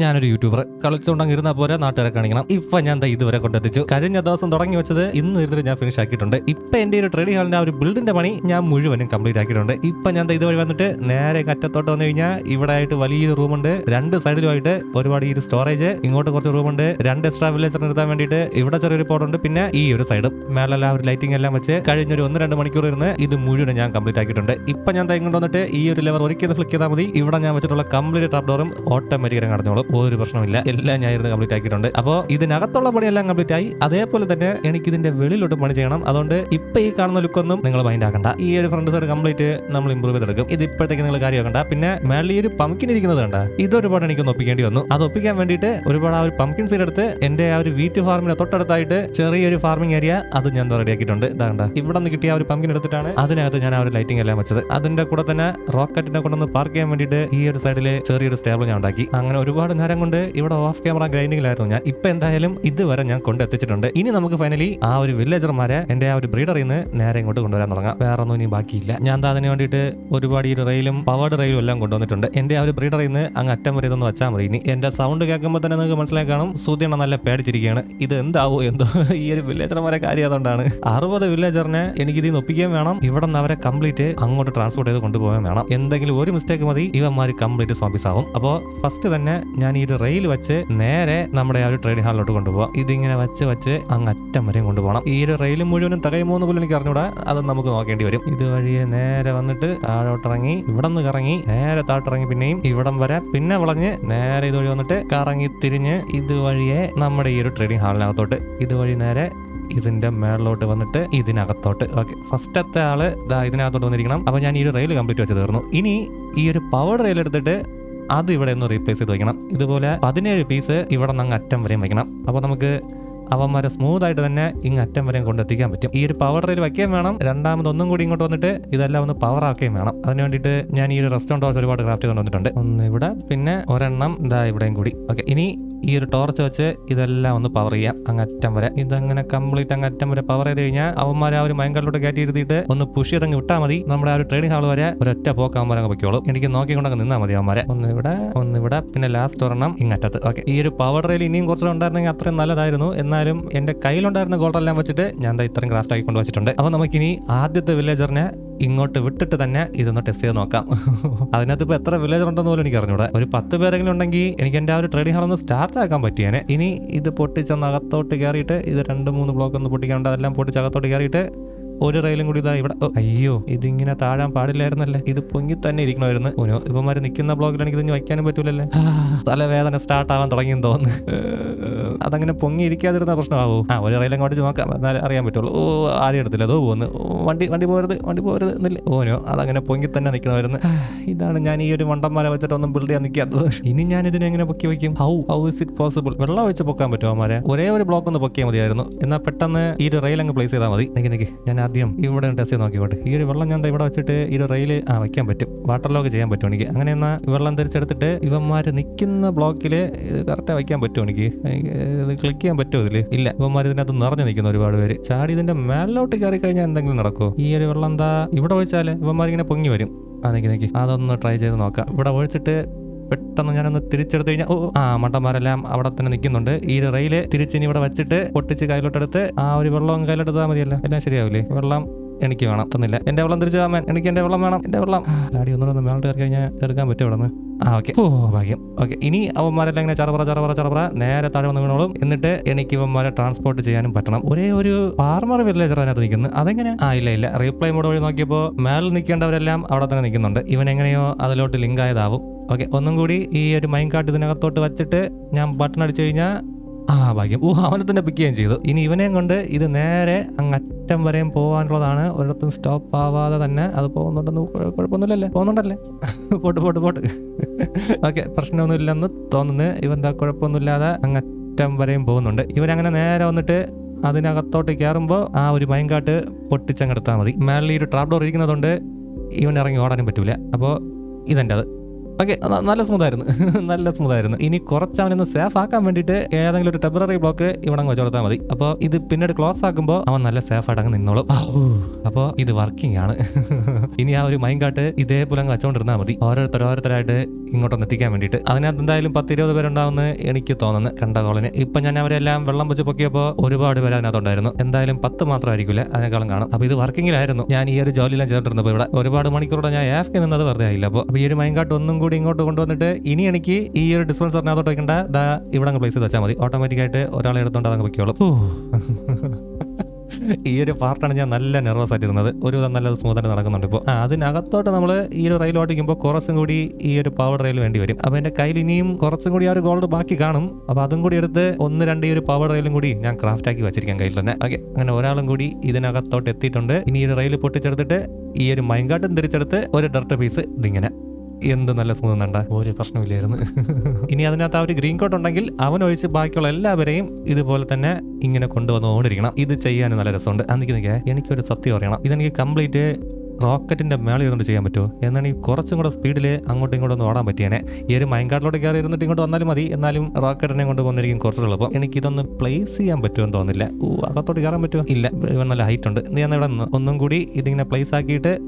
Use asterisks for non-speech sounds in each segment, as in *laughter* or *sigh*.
ഞാനൊരു യൂട്യൂബർ കളിച്ചുകൊണ്ടങ്ങ് ഇരുന്ന പോരാ നാട്ടുകാരെ കാണിക്കണം. ഇപ്പൊ ഞാൻ ദാ ഇതുവരെ കൊണ്ടെത്തിച്ചു. കഴിഞ്ഞ ദിവസം തുടങ്ങി വെച്ചത് ഇന്ന് ഇരുന്നിട്ട് ഞാൻ ഫിനിഷ് ആക്കിയിട്ടുണ്ട്. ഇപ്പൊ എന്റെ ഒരു ട്രേഡിംഗ് ഹാളിന്റെ ഒരു ബിൽഡിന്റെ പണി ഞാൻ മുഴുവനും കംപ്ലീറ്റ് ആക്കിയിട്ടുണ്ട്. ഇപ്പൊ ഞാൻ ദാ ഇതുവഴി വന്നിട്ട് നേരെ കറ്റത്തോട്ട് വന്നു കഴിഞ്ഞാൽ ഇവിടെ ആയിട്ട് വലിയൊരു ഉണ്ട്. രണ്ട് സൈഡിലുമായിട്ട് ഒരുപാട് ഈ ഒരു സ്റ്റോറേജ് ഇങ്ങോട്ട് കുറച്ച് റൂം ഉണ്ട്. രണ്ട് എക്സ്ട്രാ വില്ലേജർ നിർത്താൻ വേണ്ടിയിട്ട് ഇവിടെ ചെറിയൊരു പോട്ടുണ്ട് പിന്നെ ഈ ഒരു സൈഡും മേലെല്ലാം ഒരു ലൈറ്റിംഗ് എല്ലാം വെച്ച് കഴിഞ്ഞൊരു ഒന്ന് രണ്ട് മണിക്കൂർ ഇരുന്ന് ഇത് മുഴുവനും ഞാൻ കംപ്ലീറ്റ് ആക്കിയിട്ടുണ്ട്. ഇപ്പൊ ഞാൻ ദാ ഇങ്ങോട്ട് വന്നിട്ട് ഈ ഒരു ലെവർ ഒരിക്കലും ഫ്ലിക്ക് ചെയ്താൽ മതി. ഇവിടെ ഞാൻ വെച്ചിട്ടുള്ള കംപ്ലീറ്റ് ടാപ്പ് ഡോറും ഓട്ടോമാറ്റിക്കലി കടഞ്ഞോളും ഒരു പ്രശ്നമില്ല എല്ലാം ഞാൻ ഇരുന്ന് കംപ്ലീറ്റ് ആക്കിയിട്ടുണ്ട്. അപ്പോൾ ഇതിനകത്തുള്ള പണിയെല്ലാം കംപ്ലീറ്റ് ആയി. അതേപോലെ തന്നെ എനിക്ക് ഇതിന്റെ വെളിയിലോട്ട് പണി ചെയ്യണം. അതുകൊണ്ട് ഇപ്പൊ ഈ കാണുന്ന ലുക്കൊന്നും നിങ്ങൾ മൈൻഡ് ആക്കണ്ട. ഈ ഒരു ഫ്രണ്ട് സൈഡ് കംപ്ലീറ്റ് നമ്മൾ ഇമ്പ്രൂവ് ചെയ്തെടുക്കും. ഇത് ഇപ്പോഴത്തേക്ക് നിങ്ങൾ കാര്യമാക്കണ്ട. പിന്നെ മേളിൽ ഒരു പംകിൻ ഇരിക്കുന്നത് കണ്ട. ഇതൊരുപാട് എനിക്കൊന്ന് ഒപ്പിക്കേണ്ടി വന്നു. അത് ഒപ്പിക്കാൻ വേണ്ടിയിട്ട് ഒരുപാട് ആ ഒരു പംകിൻ സൈഡ് എടുത്ത് എന്റെ ആ ഒരു വീറ്റ് ഫാർമിന് തൊട്ടടുത്തായിട്ട് ചെറിയൊരു ഫാർമിംഗ് ഏരിയ അത് ഞാൻ റെഡിയാക്കിയിട്ടുണ്ട് ഇതാണ്ട ഇവിടെ നിന്ന് കിട്ടിയ ആ ഒരു പംകിൻ എടുത്തിട്ടാണ് അതിനകത്ത് ഞാൻ ആ ഒരു ലൈറ്റിംഗ് എല്ലാം വെച്ചത്. അതിന്റെ കൂടെ തന്നെ റോക്കറ്റിനെ കൊണ്ടൊന്ന് പാർക്ക് ചെയ്യാൻ വേണ്ടിയിട്ട് ഈ ഒരു സൈഡിൽ ചെറിയൊരു സ്റ്റേബിൾ ഞാൻ ഉണ്ടാക്കി. അങ്ങനെ ഒരുപാട് നേരം കൊണ്ട് ഇവിടെ ഓഫ് ക്യാമറ ഗ്രൈൻഡിങ്ങിലായിരുന്നു ഞാൻ. ഇപ്പൊ എന്തായാലും ഇതുവരെ ഞാൻ കൊണ്ടെത്തിച്ചിട്ടുണ്ട്. ഇനി നമുക്ക് ഫൈനലി ആ ഒരു വില്ലേജർമാരെ എന്റെ ആ ഒരു ബ്രീഡറിൽ നിന്ന് നേരെ ഇങ്ങോട്ട് കൊണ്ടുവരാൻ തുടങ്ങാം. വേറെ ഒന്നും ഇനി ബാക്കിയില്ല. ഞാൻ എന്താ അതിന് വേണ്ടിയിട്ട് ഒരുപാട് ഈ റെയിലും പവേർഡ് റെയിലും എല്ലാം കൊണ്ടുവന്നിട്ടുണ്ട്. എന്റെ ആ ഒരു ബ്രീഡറിൽ നിന്ന് അങ്ങ് അറ്റം വരെ ഇതൊന്ന് വെച്ചാൽ മതി. ഇനി എന്റെ സൗണ്ട് കേൾക്കുമ്പോൾ തന്നെ നിങ്ങൾക്ക് മനസ്സിലായി കാണും. സൂര്യണ്ണ നല്ല പേടിച്ചിരിക്കുകയാണ്. ഇത് എന്താവോ എന്തോ ഈ ഒരു വില്ലേജർമാരെ കാര്യം അതുകൊണ്ടാണ്. അറുപത് വില്ലേജറിനെ എനിക്ക് ഇതിൽ നിന്ന് ഒപ്പിക്കാൻ വേണം. ഇവിടെ നിന്ന് അവരെ കംപ്ലീറ്റ് അങ്ങോട്ട് ട്രാൻസ്പോർട്ട് ചെയ്ത് കൊണ്ടുപോകാൻ വേണം. എന്തെങ്കിലും ഒരു മിസ്റ്റേക്ക് മതി. ഇവന്മാർ കംപ്ലീറ്റ് സോംബീസ് ആവും അപ്പോൾ ഫസ്റ്റ് തന്നെ ഞാൻ ഈ ഒരു റെയിൽ വെച്ച് നേരെ നമ്മുടെ ആ ഒരു ട്രേഡിംഗ് ഹാളിലോട്ട് കൊണ്ടുപോകാം ഇതിങ്ങനെ വെച്ച് വെച്ച് അങ്ങ് അറ്റം വരെയും കൊണ്ടുപോകണം ഈ ഒരു റെയിൽ മുഴുവനും തകയുമോന്ന് പോലും എനിക്ക് അറിഞ്ഞൂടാ അത് നമുക്ക് നോക്കേണ്ടി വരും. ഇതുവഴിയെ നേരെ വന്നിട്ട് താഴോട്ടിറങ്ങി ഇവിടെ നിന്ന് കറങ്ങി നേരെ താഴോട്ടിറങ്ങി പിന്നെയും ഇവിടം വരെ പിന്നെ വളഞ്ഞ് നേരെ ഇതുവഴി വന്നിട്ട് കറങ്ങി തിരിഞ്ഞ് ഇതുവഴിയെ നമ്മുടെ ഈ ഒരു ട്രേഡിംഗ് ഹാളിനകത്തോട്ട് ഇതുവഴി നേരെ ഇതിന്റെ മേളിലോട്ട് വന്നിട്ട് ഇതിനകത്തോട്ട്. ഓക്കെ ഫസ്റ്റത്തെ ആൾ ഇതിനകത്തോട്ട് വന്നിരിക്കണം. അപ്പൊ ഞാൻ ഈ ഒരു റെയിൽ കംപ്ലീറ്റ് വെച്ച് തീർന്നു. ഇനി ഈ ഒരു പവർ റെയിൽ എടുത്തിട്ട് അത് ഇവിടെ ഒന്ന് റീപ്ലേസ് ചെയ്ത് വെക്കണം. ഇതുപോലെ പതിനേഴ് പീസ് ഇവിടെ നിന്ന് അങ്ങ് അറ്റം വരെയും വെക്കണം. അപ്പോൾ നമുക്ക് അവന്മാരെ സ്മൂത്ത് ആയിട്ട് തന്നെ ഇങ്ങ് അറ്റം വരെയും കൊണ്ടെത്തിക്കാൻ പറ്റും. ഈ ഒരു പവർ റെയിൽ വയ്ക്കുകയും വേണം. രണ്ടാമത് ഒന്നും കൂടി ഇങ്ങോട്ട് വന്നിട്ട് ഇതെല്ലാം ഒന്ന് പവർ ആക്കുകയും വേണം. അതിന് വേണ്ടിയിട്ട് ഞാൻ ഈ ഒരു റെസ്റ്റോറന്റ് ഹൗസ് ഒരുപാട് ക്രാഫ്റ്റ് കൊണ്ടുവന്നിട്ടുണ്ട് ഒന്ന് ഇവിടെ പിന്നെ ഒരെണ്ണം ഇതാ ഇവിടെയും കൂടി. ഓക്കെ ഇനി ഈ ഒരു ടോർച്ച് വെച്ച് ഇതെല്ലാം ഒന്ന് പവർ ചെയ്യാം. അങ്ങറ്റം വരെ. ഇതങ്ങനെ കംപ്ലീറ്റ് അങ്ങറ്റം വരെ പവർ ചെയ്ത് കഴിഞ്ഞാൽ അവന്മാരെ ആ ഒരു മയങ്കലോട്ട് കയറ്റി ഇരുത്തിയിട്ട് ഒന്ന് പുഷ് ചെയ്തങ്ങ് വിട്ടാൽ മതി. നമ്മുടെ ആ ഒരു ട്രേഡിംഗ് ഹാൾ വരെ ഒരൊറ്റ പോക്ക് അവന്മാരെ അങ്ങ് പൊയ്ക്കോളും. എനിക്ക് നോക്കിക്കൊണ്ടങ്ങ് നിന്നാൽ മതി അവന്മാരെ. ഒന്ന് ഇവിടെ ഒന്ന് ഇവിടെ പിന്നെ ലാസ്റ്റ് ഒരെണ്ണം ഇങ്ങറ്റത്ത് ഓക്കെ ഈ ഒരു പവർ റെയിൽ ഇനിയും കുറച്ചുകൂടെ ഉണ്ടായിരുന്നെങ്കിൽ അത്രയും നല്ലതായിരുന്നു. എന്നാലും എന്റെ കയ്യിലുണ്ടായിരുന്ന ഗോൾഡ് എല്ലാം വെച്ചിട്ട് ഞാൻ ഇത്രയും ക്രാഫ്റ്റ് ആക്കി കൊണ്ടുവച്ചിട്ടുണ്ട്. അപ്പോൾ നമുക്കിനി ആദ്യത്തെ വില്ലേജറിനെ ഇങ്ങോട്ട് വിട്ടിട്ട് തന്നെ ഇതൊന്ന് ടെസ്റ്റ് ചെയ്ത് നോക്കാം. *laughs* അതിനകത്ത് ഇപ്പോൾ എത്ര വില്ലേജർ ഉണ്ടെന്ന് പോലും എനിക്ക് അറിഞ്ഞൂടെ ഒരു പത്ത് പേരെങ്കിലും ഉണ്ടെങ്കിൽ എനിക്ക് എന്റെ ആ ഒരു ട്രേഡിംഗ് ഹാൾ ഒന്ന് സ്റ്റാർട്ട് ആക്കാൻ പറ്റിയേനെ. ഇനി ഇത് പൊട്ടിച്ചൊന്ന് അകത്തോട്ട് കയറിയിട്ട് ഇത് രണ്ട് മൂന്ന് ബ്ലോക്ക് ഒന്ന് പൊട്ടിക്കാണ്ട് അതെല്ലാം പൊട്ടിച്ച് അകത്തോട്ട് കയറിയിട്ട് ഒരു റെയിലും കൂടി ഇതാ ഇവിടെ. അയ്യോ ഇതിങ്ങനെ താഴാൻ പാടില്ലായിരുന്നല്ലേ? ഇത് പൊങ്ങി തന്നെ ഇരിക്കണമായിരുന്നു. ഓനോ ഇവന്മാര് നിൽക്കുന്ന ബ്ലോഗിലാണെങ്കിൽ ഇതിന് വയ്ക്കാനും പറ്റൂലല്ലേ? തലവേദന സ്റ്റാർട്ട് ആവാൻ തുടങ്ങിയെന്ന് തോന്നുന്നു. അതങ്ങനെ പൊങ്ങി ഇരിക്കാതിരുന്ന പ്രശ്നമാവോ? ആ ഒരു റെയിലും അങ്ങോട്ട് നോക്കാം. എന്നാലേ അറിയാൻ പറ്റുള്ളൂ. ഓ ആരും എടുത്തില്ല. അതോ പോകുന്നു. വണ്ടി വണ്ടി പോരുത് വണ്ടി പോരുത് എന്നില്ല. ഓനോ അതങ്ങനെ പൊങ്ങി തന്നെ നിൽക്കണമായിരുന്നു ഇതാണ് ഞാൻ ഈ ഒരു മണ്ടന്മാരെ വെച്ചിട്ടൊന്നും ബിൽഡ് ചെയ്യാൻ നിൽക്കാത്തത് ഇനി ഞാൻ ഇതിനെ എങ്ങനെ പൊക്കി വയ്ക്കും? How how is it possible വെള്ളം ഒഴിച്ച് പൊക്കാൻ പറ്റുമോ മാരെ ഒരേ ഒരു ബ്ലോക്ക് ഒന്ന് പൊക്കിയാൽ മതിയായിരുന്നു. എന്നാൽ പെട്ടെന്ന് ഈ ഒരു റെയിൽ അങ്ങ് പ്ലേസ് ചെയ്താൽ മതി. നിക്ക് നിക്ക്. ഞാൻ ആദ്യം ഇവിടെ ടെസ്റ്റ് ചെയ്ത് നോക്കിക്കോട്ടെ. ഈ ഒരു വെള്ളം ഞാൻ ഇവിടെ വെച്ചിട്ട് ഈ ഒരു റെയിൽ ആ വയ്ക്കാൻ പറ്റും. വാട്ടർ ലോക്ക് ചെയ്യാൻ പറ്റും എനിക്ക്. അങ്ങനെ എന്നാൽ വെള്ളം തിരിച്ചെടുത്തിട്ട് ഇവന്മാർ നിൽക്കുന്ന ബ്ലോക്കിൽ കറക്റ്റ് വയ്ക്കാൻ പറ്റുമോ എനിക്ക്? ക്ലിക്ക് ചെയ്യാൻ പറ്റുമോ ഇതിൽ ഇല്ല. ഇവന്മാർ ഇതിനകത്ത് നിറഞ്ഞു നിൽക്കുന്ന ഒരുപാട് പേര്. ചാടി ഇതിന്റെ മേലോട്ട് കയറി കഴിഞ്ഞാൽ എന്തെങ്കിലും നടക്കുമോ ഈ ഒരു വെള്ളം എന്താ ഇവിടെ ഒഴിച്ചാൽ ഇവന്മാർ ഇങ്ങനെ പൊങ്ങി വരും. ആ നിക്ക് നിക്ക്. അതൊന്ന് ട്രൈ ചെയ്ത് നോക്കാം. ഇവിടെ ഒഴിച്ചിട്ട് പെട്ടെന്ന് ഞാനൊന്ന് തിരിച്ചെടുത്ത് കഴിഞ്ഞാൽ ഓ ആ മണ്ടന്മാരെല്ലാം അവിടെ തന്നെ നിൽക്കുന്നുണ്ട്. ഈ റെയിൽ തിരിച്ചിനി ഇവിടെ വെച്ചിട്ട് പൊട്ടിച്ച് കയ്യിലോട്ടെടുത്ത് ആ ഒരു വെള്ളം കയ്യിലെടുത്താൽ മതിയല്ലോ. എല്ലാം ശരിയാവില്ലേ? വെള്ളം എനിക്ക് വേണം. തന്നില്ല. എന്റെ വെള്ളം തിരിച്ചു താമൻ എനിക്ക് എന്റെ വെള്ളം വേണം എന്റെ വെള്ളം. ഡാഡി ഒന്നുകൂടെ ഒന്ന് മേളോട്ട് കയറി കഴിഞ്ഞാൽ എടുക്കാൻ പറ്റും ഇവിടെ നിന്ന് ആ ഓക്കെ. ഓ ഭാഗ്യം. ഓക്കെ ഇനി അവന്മാരെല്ലാം ഇങ്ങനെ ചറപറ ചറപറ ചറപറ നേരെ താഴെ വന്ന് വീണോളും. എന്നിട്ട് എനിക്ക് ഇവന്മാരെ ട്രാൻസ്പോർട്ട് ചെയ്യാനും പറ്റണം. ഒരേ ഒരു ഫാർമർ വില്ലേജർ അതിനകത്ത് നിൽക്കുന്നു. അതെങ്ങനെ? ആ ഇല്ല ഇല്ല. റീപ്ലൈ മോഡ് വഴി നോക്കിയപ്പോൾ മേളിൽ നിൽക്കേണ്ടവരെല്ലാം അവിടെ തന്നെ നിൽക്കുന്നുണ്ട്. ഇവൻ എങ്ങനെയോ അതിലോട്ട് ലിങ്ക് ആയതാവും. ഓക്കെ ഒന്നും കൂടി ഈ ഒരു മൈൻ കാർട്ട് ഇതിനകത്തോട്ട് വെച്ചിട്ട് ഞാൻ ബട്ടൺ അടിച്ചു കഴിഞ്ഞാൽ ആ ഭാഗ്യം. ഊഹ അവനെ തന്നെ പിക്ക് ചെയ്യുകയും ചെയ്തു. ഇനി ഇവനെയും കൊണ്ട് ഇത് നേരെ അങ്ങ് അറ്റം വരെയും പോകാനുള്ളതാണ്. ഒരിടത്തും സ്റ്റോപ്പ് ആവാതെ തന്നെ അത് പോകുന്നുണ്ടെന്ന് കുഴ- കുഴപ്പമൊന്നുമില്ലല്ലേ? പോകുന്നുണ്ടല്ലേ? *laughs* പോട്ട് പോട്ട് പോട്ട്. *laughs* ഓക്കെ പ്രശ്നമൊന്നുമില്ലെന്ന് തോന്നുന്നു. ഇവൻ എന്താ കുഴപ്പമൊന്നുമില്ലാതെ അങ്ങ് അറ്റം വരെയും പോകുന്നുണ്ട്. ഇവൻ അങ്ങനെ നേരെ വന്നിട്ട് അതിനകത്തോട്ട് കയറുമ്പോൾ ആ ഒരു മൈൻകാട്ട് പൊട്ടിച്ചങ്ങെടുത്താൽ മതി. മേളിൽ ഒരു ട്രാപ്പ് ഡോർ ഇരിക്കുന്നതുകൊണ്ട് ഇവൻ ഇറങ്ങി ഓടാനും പറ്റൂല. അപ്പോൾ ഇതെന്റെ അത് ഓക്കെ നല്ല സ്മൂതായിരുന്നു *laughs* നല്ല സ്മൂതായിരുന്നു ഇനി കുറച്ച് അവനൊന്ന് സേഫ് ആക്കാൻ വേണ്ടിയിട്ട് ഏതെങ്കിലും ഒരു ടെമ്പററി ബ്ലോക്ക് ഇവിടെ വെച്ച് കൊടുത്താൽ മതി. അപ്പോൾ ഇത് പിന്നീട് ക്ലോസ് ആക്കുമ്പോൾ അവൻ നല്ല സേഫ് ആയിട്ട് നിന്നോളും. അപ്പോൾ ഇത് വർക്കിംഗ് ആണ്. *laughs* ഇനി ആ ഒരു മൈൻകാട്ട് ഇതേപോലെ അങ്ങ് വെച്ചോണ്ടിരുന്നാൽ മതി. ഓരോരുത്തർ ഓരോരുത്തരായിട്ട് ഇങ്ങോട്ടൊന്ന് എത്തിക്കാൻ വേണ്ടിയിട്ട്. അതിനകത്ത് എന്തായാലും പത്ത് ഇരുപത് പേരുണ്ടാവുമെന്ന് എനിക്ക് തോന്നുന്നു കണ്ട കോളിന്. ഇപ്പൊ ഞാൻ അവരെല്ലാം വെള്ളം വെച്ച് പൊക്കിയപ്പോൾ ഒരുപാട് പേര് അതിനകത്തുണ്ടായിരുന്നു. എന്തായാലും പത്ത് മാത്രമായിരിക്കില്ല അതിനേക്കാളും കാണും. അപ്പോൾ ഇത് വർക്കിംഗിലായിരുന്നു ഞാൻ ഈ ഒരു ജോലിയെല്ലാം ചെയ്തിട്ടിരുന്നപ്പോൾ ഇവിടെ ഒരുപാട് മണിക്കൂറോടെ ഞാൻ ഏഫ് നിന്നത് വെറുതെ ആയില്ല. അപ്പോൾ ഈ ഒരു മൈൻകാട്ട് ഒന്നും ഇങ്ങോട്ട് കൊണ്ടുവന്നിട്ട് ഇനി എനിക്ക് ഈ ഒരു ഡിസ്പെൻസറിനകത്തോട്ട് വെക്കേണ്ട. ദാ ഇവിടെ അങ്ങ് പ്ലേസ് ചെയ്ത് വെച്ചാൽ മതി. ഓട്ടോമാറ്റിക്കായിട്ട് ഒരാളെ എടുത്തോണ്ട് അതങ്ങ് വെക്കോളും *laughs* ഈ ഒരു പാർട്ടാണ് ഞാൻ നല്ല നെർവസ് ആയിട്ടിരുന്നത്. ഒരു വിധം നല്ല സ്മൂത്തായിട്ട് നടക്കുന്നുണ്ട് ഇപ്പോൾ ആ അതിനകത്തോട്ട് നമ്മൾ ഈ ഒരു റെയിൽ ഓടിക്കുമ്പോൾ കുറച്ചും കൂടി ഈ ഒരു പവർ റെയിൽ വേണ്ടി വരും. അപ്പോൾ എന്റെ കയ്യിൽ ഇനിയും കുറച്ചും കൂടി ആ ഒരു ഗോൾഡ് ബാക്കി കാണും. അപ്പോൾ അതും കൂടി എടുത്ത് ഒന്ന് രണ്ട് ഈ ഒരു പവർ റെയിലും കൂടി ഞാൻ ക്രാഫ്റ്റ് ആക്കി വെച്ചിരിക്കാൻ കയ്യിൽ തന്നെ. ഓക്കെ അങ്ങനെ ഒരാളും കൂടി ഇതിനകത്തോട്ട് എത്തിയിട്ടുണ്ട്. ഇനി ഈ ഒരു റെയിൽ പൊട്ടിച്ചെടുത്തിട്ട് ഈ ഒരു മൈൻകാട്ടും തിരിച്ചെടുത്ത് ഒരു ഡർട്ട് പീസ് ഇതിങ്ങനെ. എന്ത് നല്ല സ്മൂത്ത് ഒരു പ്രശ്നമില്ലായിരുന്നു. ഇനി അതിനകത്ത് ആ ഒരു ഗ്രീൻ കോട്ട് ഉണ്ടെങ്കിൽ അവൻ ഒഴിച്ച് ബാക്കിയുള്ള എല്ലാവരെയും ഇതുപോലെ തന്നെ ഇങ്ങനെ കൊണ്ടുവന്നുകൊണ്ടിരിക്കണം. ഇത് ചെയ്യാൻ നല്ല രസമുണ്ട്. അന്നിക്ക് നിൽക്കേ എനിക്കൊരു സത്യം അറിയണം. ഇതെനിക്ക് കംപ്ലീറ്റ് റോക്കറ്റിന്റെ മേളിൽ ഇരുന്നുകൊണ്ട് ചെയ്യാൻ പറ്റുമോ? എന്നാണ് ഈ കുറച്ചും കൂടെ സ്പീഡിൽ അങ്ങോട്ടും ഇങ്ങോട്ടും ഒന്ന് ഓടാൻ പറ്റിയേനെ. ഈ ഒരു മൈൻകാട്ടിലോട്ട് കയറി ഇരുന്നിട്ട് ഇങ്ങോട്ട് വന്നാലും മതി. എന്നാലും റോക്കറ്റിനെ കൊണ്ട് വന്നിരിക്കും കുറച്ച് എളുപ്പം. എനിക്ക് ഇതൊന്ന് പ്ലേസ് ചെയ്യാൻ പറ്റുമെന്ന് തോന്നുന്നില്ല. ഓ അകത്തോട്ട് കയറാൻ പറ്റുമോ? ഇല്ല ഇവൻ നല്ല ഹൈറ്റ് ഉണ്ട്. നീ എന്നാ ഇവിടെ ഒന്നും കൂടി ഇതിങ്ങനെ പ്ലേസ് ആക്കിയിട്ട്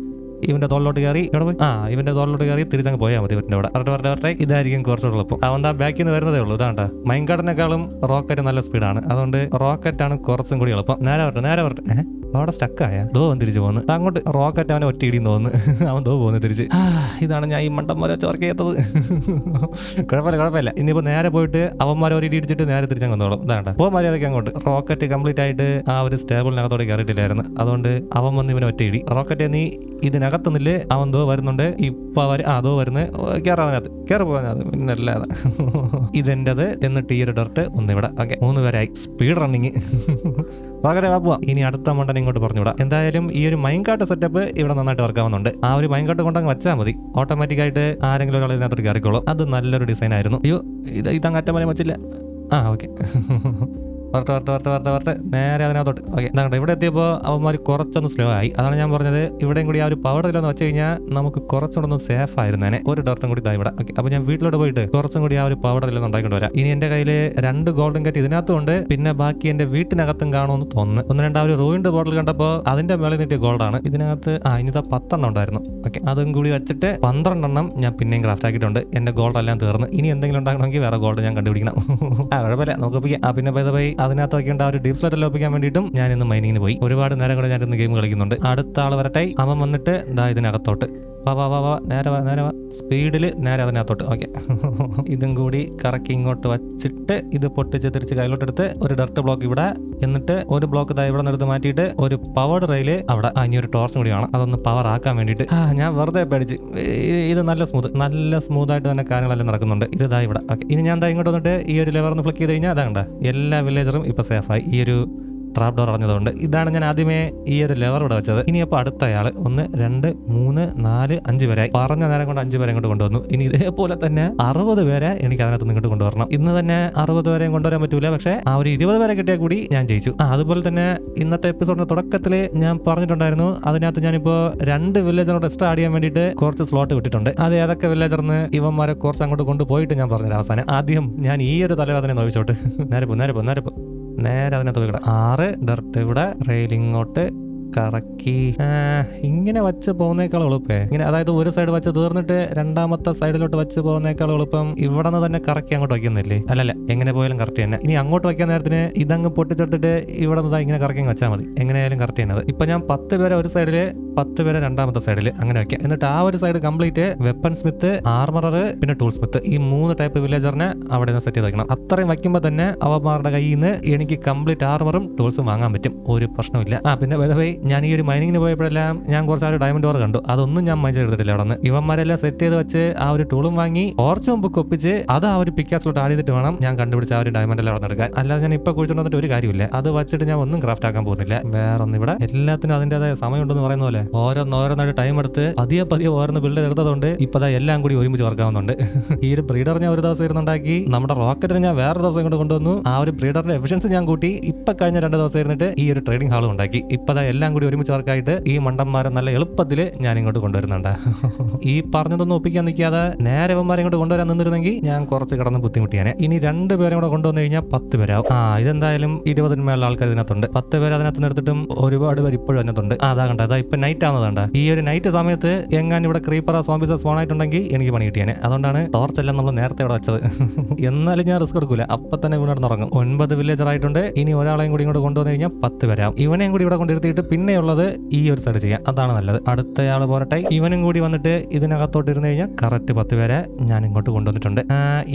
ഇവന്റെ തോളിലോട്ട് കയറി പോയി? ആ ഇവന്റെ തോളിലോട്ട് കയറി തിരിച്ചങ്ങ് പോയാൽ മതി ഇവന്റെ അവിടെ. അവരുടെ വരട്ടെ വരട്ടെ ഇതായിരിക്കും കുറച്ചുള്ള എളുപ്പം അവൻ ആ ബാക്കിൽ നിന്ന് വരുന്നതേ ഉള്ളൂ ഇതാണ്ട മൈൻകാർഡിനേക്കാളും റോക്കറ്റ് നല്ല സ്പീഡാണ് അതുകൊണ്ട് റോക്കറ്റ് ആണ് കുറച്ചും കൂടി എളുപ്പം. നേരെ വരട്ടെ നേരെ വരട്ടെ. അവിടെ സ്റ്റക്കായ ദോ അവൻ തിരിച്ചു പോകുന്നു അങ്ങോട്ട് റോക്കറ്റ് അവനെ ഒറ്റ ഇടിയും തോന്നുന്നു *laughs* അവൻ ദോ പോകുന്നു തിരിച്ച്. ഇതാണ് ഞാൻ ഈ മണ്ടം പോലെ ചോർക്കേത്തത് *laughs* കുഴപ്പമില്ല കുഴപ്പമില്ല. ഇനിയിപ്പോ നേരെ പോയിട്ട് അവന്മാരെ ഒരു ഇടി ഇടിച്ചിട്ട് നേരെ തിരിച്ചങ്ങ് വന്നോളും. ഇതാണ്ട പോ മര്യാദയ്ക്ക് അങ്ങോട്ട്. റോക്കറ്റ് കംപ്ലീറ്റ് ആയിട്ട് ആ ഒരു സ്റ്റേബിളിനകത്തോടെ കയറിയിട്ടില്ലായിരുന്നു. അതുകൊണ്ട് അവൻ വന്ന് ഇവനെ ഒറ്റ ഇടി. റോക്കറ്റ് നീ ഇതിനകത്തുനിന്നില്ലേ അവൻ ദോ വരുന്നുണ്ട്. ഇപ്പൊ അവർ അതോ വരുന്നത് കയറാതിനകത്ത് കയറി പോകാനകത്ത് പിന്നല്ലാതെ *laughs* ഇതെന്റെത് എന്നിട്ട് ഈ ഒരു ഡർട്ട് ഒന്നിവിടെ. ഓക്കെ. മൂന്ന് പേരായി. സ്പീഡ് റണ്ണിങ് വളരെ വാപ്പുവാ ഇനി അടുത്ത മണ്ടൻ ഇങ്ങോട്ട് പറഞ്ഞുവിടാം. എന്തായാലും ഈ ഒരു മൈൻകാട്ട് സെറ്റപ്പ് ഇവിടെ നന്നായിട്ട് വർക്കാവുന്നുണ്ട് ആ ഒരു മൈൻകാട്ട് കൊണ്ടങ്ങ് വെച്ചാൽ മതി. ഓട്ടോമാറ്റിക് ആയിട്ട് ആരെങ്കിലും ഒരാൾ ഇതിനകത്തോട്ട് കയറിക്കോളും. അത് നല്ലൊരു ഡിസൈൻ ആയിരുന്നു. അയ്യോ ഇത് ഇതങ്ങറ്റം വരെ വെച്ചില്ല. ആ ഓക്കെ. *laughs* വരട്ടെ വരട്ടെ വരട്ടെ വരട്ടെ വരട്ടെ. നേരെ അതിനകത്തോട്ട്. ഓക്കെ എന്താ ഇവിടെ എത്തിയപ്പോൾ അവന്മാർ കുറച്ചൊന്ന് സ്ലോ ആയി. അതാണ് ഞാൻ പറഞ്ഞത് ഇവിടെയും കൂടി ആ ഒരു പവർ ഇല്ലെന്ന് വെച്ച് കഴിഞ്ഞാൽ നമുക്ക് കുറച്ചുകൂടെ ഒന്ന് സേഫ് ആയിരുന്നേനെ. ഒരു ഡോർട്ടും കൂടി ഇതാ ഇവിടെ. ഓക്കെ അപ്പോൾ ഞാൻ വീട്ടിലോട്ട് പോയിട്ട് കുറച്ചും കൂടി ആ ഒരു പവർ ഇല്ലെന്ന് ഉണ്ടാക്കിക്കൊണ്ട് വരാം. ഇനി എന്റെ കയ്യിൽ രണ്ട് ഗോൾഡൻ കറ്റ് ഇതിനകത്തും ഉണ്ട്. പിന്നെ ബാക്കി എന്റെ വീട്ടിനകത്തും കാണുമെന്ന് തോന്നുന്നു. ഒന്ന് രണ്ട് ആ ഒരു റൂയിന്റെ ബോട്ടിൽ കണ്ടപ്പോൾ അതിന്റെ മേളിൽ നീട്ടിയ ഗോൾഡാണ് ഇതിനകത്ത് ആ ഇനിതാ പത്തെണ്ണം ഉണ്ടായിരുന്നു. ഓക്കെ അതും കൂടി വെച്ചിട്ട് പന്ത്രണ്ടെണ്ണം ഞാൻ പിന്നെയും ക്രാഫ്റ്റ് ആക്കിയിട്ടുണ്ട്. എന്റെ ഗോൾഡ് എല്ലാം തീർന്നു. ഇനി എന്തെങ്കിലും ഉണ്ടാക്കണമെങ്കിൽ വേറെ ഗോൾഡ് ഞാൻ കണ്ടുപിടിക്കണം. *laughs* ആ കുഴപ്പമില്ല നമുക്ക് ആ പിന്നെ പോയി അതിനകത്ത് ഉണ്ട് ഒരു ഡീപ് സ്ലെറ്റ് ലോപിക്കാൻ വേണ്ടിയിട്ടും ഞാൻ ഇന്ന് മൈനിങ്ങിന് പോയി. ഒരുപാട് നേരം കൂടെ ഞാൻ ഇന്ന് ഗെയിം കളിക്കുന്നുണ്ട്. അടുത്ത ആൾ വരട്ടെ. അവൻ വന്നിട്ട് ഇതാ ഇതിനകത്തോട്ട്. വാ വാ വാ വാ നേരെ വാ നേരെ വാ. സ്പീഡിൽ നേരെ അതിനകത്തോട്ട്. ഓക്കെ. *laughs* ഇതും കൂടി കറക്കി ഇങ്ങോട്ട് വച്ചിട്ട് ഇത് പൊട്ടിച്ച് തിരിച്ച് കയ്യിലോട്ടെടുത്ത് ഒരു ഡർട്ട് ബ്ലോക്ക് ഇവിടെ. എന്നിട്ട് ഒരു ബ്ലോക്ക് ഇതാ ഇവിടെ നിന്ന് മാറ്റിയിട്ട് ഒരു പവർഡ് റെയിൽ അവിടെ. ഇനി ഒരു ടോർച്ചും കൂടി വേണം അതൊന്ന് പവർ ആക്കാൻ വേണ്ടിയിട്ട്. ആ ഞാൻ വെറുതെ പേടിച്ച്. ഇത് നല്ല സ്മൂത്ത് നല്ല സ്മൂത്തായിട്ട് തന്നെ കാര്യങ്ങളെല്ലാം നടക്കുന്നുണ്ട്. ഇത് ഇതാ ഇവിടെ. ഓക്കെ. ഇനി ഞാൻ എന്താ ഇങ്ങോട്ട് വന്നിട്ട് ഈ ഒരു ലെവർ ഒന്ന് ഫ്ലിക്ക് ചെയ്ത് കഴിഞ്ഞാൽ അതാ എല്ലാ വില്ലേജറും ഇപ്പൊ സേഫായി ഈ ഒരു ട്രാപ്പ് ഡോർ അടഞ്ഞതുകൊണ്ട് ഇതാണ് ഞാൻ ആദ്യമേ ഈ ഒരു ലെവർ ഇവിടെ വെച്ചത്. ഇനി അപ്പോൾ അടുത്ത അയാൾ ഒന്ന് രണ്ട് മൂന്ന് നാല് അഞ്ച് വരെ പറഞ്ഞ നേരം കൊണ്ട് അഞ്ച് പേരെ ഇങ്ങോട്ട് കൊണ്ടുവന്നു. ഇനി ഇതേപോലെ തന്നെ അറുപത് പേരെ എനിക്ക് അതിനകത്ത് ഇങ്ങോട്ട് കൊണ്ടുവരണം. ഇന്ന് തന്നെ അറുപത് പേരെയും കൊണ്ടുവരാൻ പറ്റൂല പക്ഷേ ആ ഒരു ഇരുപത് പേരെ കിട്ടിയാൽ കൂടി ഞാൻ ജയിച്ചു. ആ അതുപോലെ തന്നെ ഇന്നത്തെ എപ്പിസോഡിന്റെ തുടക്കത്തിൽ ഞാൻ പറഞ്ഞിട്ടുണ്ടായിരുന്നു അതിനകത്ത് ഞാനിപ്പോൾ രണ്ട് വില്ലേജറോട് എക്സ്ട്രാ ആഡ് ചെയ്യാൻ വേണ്ടിയിട്ട് കുറച്ച് സ്ലോട്ട് വിട്ടിട്ടുണ്ട്. അത് ഏതൊക്കെ വില്ലേജറിന് ഇവന്മാരെ കുറച്ച് അങ്ങോട്ട് കൊണ്ടുപോയിട്ട് ഞാൻ പറഞ്ഞുതരാം അവസാനം. ആദ്യം ഞാൻ ഈ ഒരു തലവേദന നോവിച്ചോട്ട്. *laughs* നേരപ്പോ നേരപ്പോ നേരപ്പോ നേരെ അതിനകത്ത് പോയി കിടക്കാം ആറ് ഡർട്ട് ഇവിടെ റെയിൽ ഇങ്ങോട്ട് കറക്കി. ഇങ്ങനെ വച്ച് പോകുന്നേക്കാൾ എളുപ്പേ. ഇങ്ങനെ അതായത് ഒരു സൈഡ് വെച്ച് തീർന്നിട്ട് രണ്ടാമത്തെ സൈഡിലോട്ട് വെച്ച് പോകുന്നേക്കാൾ എളുപ്പം ഇവിടെ നിന്ന് തന്നെ കറക്കി അങ്ങോട്ട് വയ്ക്കുന്നില്ലേ? അല്ലല്ല എങ്ങനെ പോയാലും കറക്റ്റ് തന്നെ. ഇനി അങ്ങോട്ട് വയ്ക്കാൻ നേരത്തിന് ഇതങ്ങ് പൊട്ടിച്ചെടുത്തിട്ട് ഇവിടെ നിന്ന് ഇങ്ങനെ കറക്കി വെച്ചാൽ മതി. എങ്ങനെയായാലും കറക്റ്റ് ചെയ്യുന്നത് ഇപ്പൊ ഞാൻ പത്ത് പേരെ ഒരു സൈഡിൽ പത്ത് പേരെ രണ്ടാമത്തെ സൈഡിൽ അങ്ങനെ വെക്കാം എന്നിട്ട് ആ ഒരു side complete weapon smith armourer പിന്നെ ടൂൾ സ്മിത്ത് ഈ മൂന്ന് ടൈപ്പ് വില്ലേജറിനെ അവിടെ നിന്ന് സെറ്റ് ചെയ്ത് വെക്കണം. അത്രയും വയ്ക്കുമ്പോൾ തന്നെ അവന്മാരുടെ കയ്യിൽ നിന്ന് എനിക്ക് കംപ്ലീറ്റ് ആർമറും ടൂൾസും വാങ്ങാൻ പറ്റും. ഒരു പ്രശ്നമില്ല ആ പിന്നെ വൈ ഞാൻ ഈ ഒരു മൈനിങ്ങിന് പോയപ്പോഴെല്ലാം ഞാൻ കുറച്ച് ആ ഒരു ഡയമണ്ട് ഓർ കണ്ടു. അതൊന്നും ഞാൻ മൈൻഡ് ചെയ്തിട്ടില്ല അവിടെ നിന്ന്. ഇവന്മാരെല്ലാം സെറ്റ് ചെയ്ത് വെച്ച് ആ ഒരു ടൂളും വാങ്ങി ഓർച്ചും ബുക്ക് ഒപ്പിച്ച് അത് ആ ഒരു പിക്കാസിലോട്ട് ആഡ് ചെയ്തിട്ട് വേണം ഞാൻ കണ്ടുപിടിച്ച ആ ഒരു ഡയമണ്ട് എല്ലാം അവിടെ എടുക്കാൻ. അല്ലാതെ ഞാൻ ഇപ്പൊ വന്നിട്ട് ഒരു കാര്യമില്ല അത് വെച്ചിട്ട് ഞാൻ ഒന്നും ക്രാഫ്റ്റ് ആക്കാൻ പോകുന്നില്ല. വേറെ ഒന്നും ഇവിടെ എല്ലാത്തിനും അതിന്റെതായ സമയമുണ്ടെന്ന് പറയുന്ന പോലെ ഓരോന്നോരോന്നായിട്ട് ടൈം എടുത്ത് പതിയെ പതിയെ ഓരോന്ന് ബിൽഡ് എടുത്തതുകൊണ്ട് ഇപ്പൊ ദാ എല്ലാം കൂടി ഒരുമിച്ച് വർക്കാവുന്നുണ്ട് ഈ ഒരു ബ്രീഡർ ഞാൻ ഒരു ദിവസം ഇരുന്നുണ്ടാക്കി. നമ്മുടെ റോക്കറ്റിനെ ഞാൻ വേറെ ദിവസം ഇങ്ങോട്ട് കൊണ്ടുവന്നു. ആ ഒരു ബ്രീഡറിന്റെ എഫിഷ്യൻസി ഞാൻ കൂട്ടി. ഇപ്പൊ കഴിഞ്ഞ രണ്ട് ദിവസം ഇരുന്നിട്ട് ഈ ഒരു ട്രേഡിംഗ് ഹാളും ഉണ്ടാക്കി. ഇപ്പൊ ദാ എല്ലാം കൂടി ഒരുമിച്ച് വർക്കായിട്ട് ഈ മണ്ടന്മാരെ നല്ല എളുപ്പത്തിൽ ഞാൻ ഇങ്ങോട്ട് കൊണ്ടുവരുന്നുണ്ട്. *laughs* ഈ പറഞ്ഞതൊന്നും ഒപ്പിക്കാൻ നിൽക്കാതെ നേരെ ഇവന്മാരെ ഇങ്ങോട്ട് കൊണ്ടുവരാൻ നിന്നിരുന്നെങ്കിൽ ഞാൻ കുറച്ച് കിടന്ന് ബുദ്ധിമുട്ടിയാനെ. ഇനി രണ്ട് പേരെ കൂടെ കൊണ്ടുവന്നു കഴിഞ്ഞാൽ പത്ത് പേരാവും. ആ ഇതെന്തായാലും ഇരുപതിന് മേളിൽ ആൾക്കാർ ഇതിനകത്തുണ്ട്. പത്ത് പേര് അതിനകത്ത് നിർത്തിട്ടും ഒരുപാട് പേര് ഇപ്പോഴും അതിനകത്തുണ്ട്. അതാ കണ്ട അതാ ഇപ്പൊ നൈറ്റ് ആവുന്നതാണ്ട് ഈ ഒരു നൈറ്റ് സമയത്ത് എങ്ങാൻ ഇവിടെ ക്രീപ്പറ സോംബിസ സ്പോൺ ആയിട്ടുണ്ടെങ്കിൽ എനിക്ക് പണി കിട്ടിയാനെ. അതുകൊണ്ടാണ് ടോർച്ച് എല്ലാം നമ്മൾ നേരത്തെ ഇവിടെ വെച്ചത്. *laughs* എന്നാലും ഞാൻ റിസ്ക് എടുക്കൂല. അപ്പൊ തന്നെ ഇവിടെ ഉറങ്ങും ഒൻപത് വില്ലേജർ ആയിട്ടുണ്ട്. ഇനി ഒരാളെയും കൂടി ഇങ്ങോട്ട് കൊണ്ടുവന്നു കഴിഞ്ഞാൽ പത്ത് വരാം ഇവനെയും കൂടി ഇവിടെ കൊണ്ടിരുത്തിയിട്ട് പിന്നെയുള്ളത് ഈ ഒരു സൈഡ് ചെയ്യാം. അതാണ് നല്ലത്. അടുത്തയാൾ പോരട്ടെ. ഇവനും കൂടി വന്നിട്ട് ഇതിനകത്തോട്ട് ഇരുന്ന് കഴിഞ്ഞാൽ കറക്റ്റ് പത്ത് പേരെ ഞാൻ ഇങ്ങോട്ട് കൊണ്ടുവന്നിട്ടുണ്ട്.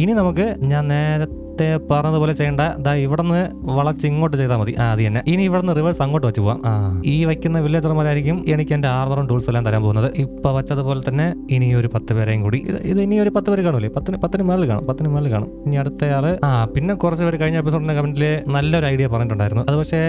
ഇനി നമുക്ക് ഞാൻ നേരത്തെ പറഞ്ഞതുപോലെ ചെയ്യേണ്ട. ദാ ഇവിടെ നിന്ന് വളച്ച് ഇങ്ങോട്ട് ചെയ്താൽ മതി. ആ അത് തന്നെ. ഇനി ഇവിടെ നിന്ന് റിവേഴ്സ് അങ്ങോട്ട് വെച്ച് പോവാം. ഈ വയ്ക്കുന്ന വില്ലേജർമാരായിരിക്കും എനിക്ക് എന്റെ ആർമറും ടൂൾസ് എല്ലാം തരാൻ പോകുന്നത്. ഇപ്പൊ വച്ചതുപോലെ തന്നെ ഇനി ഒരു പത്ത് പേരെയും കൂടി. ഇത് ഇനി ഒരു പത്ത് പേര് കാണൂലേ? പത്തിന് പത്തിന് മേളിൽ കാണും. പത്തിന് മേളിൽ കാണും. ഇനി അടുത്തയാൾ ആ പിന്നെ കുറച്ച് പേര് കഴിഞ്ഞ എപ്പിസോഡിന്റെ കമന്റിൽ നല്ലൊരു ഐഡിയ പറഞ്ഞിട്ടുണ്ടായിരുന്നു. അത് പക്ഷേ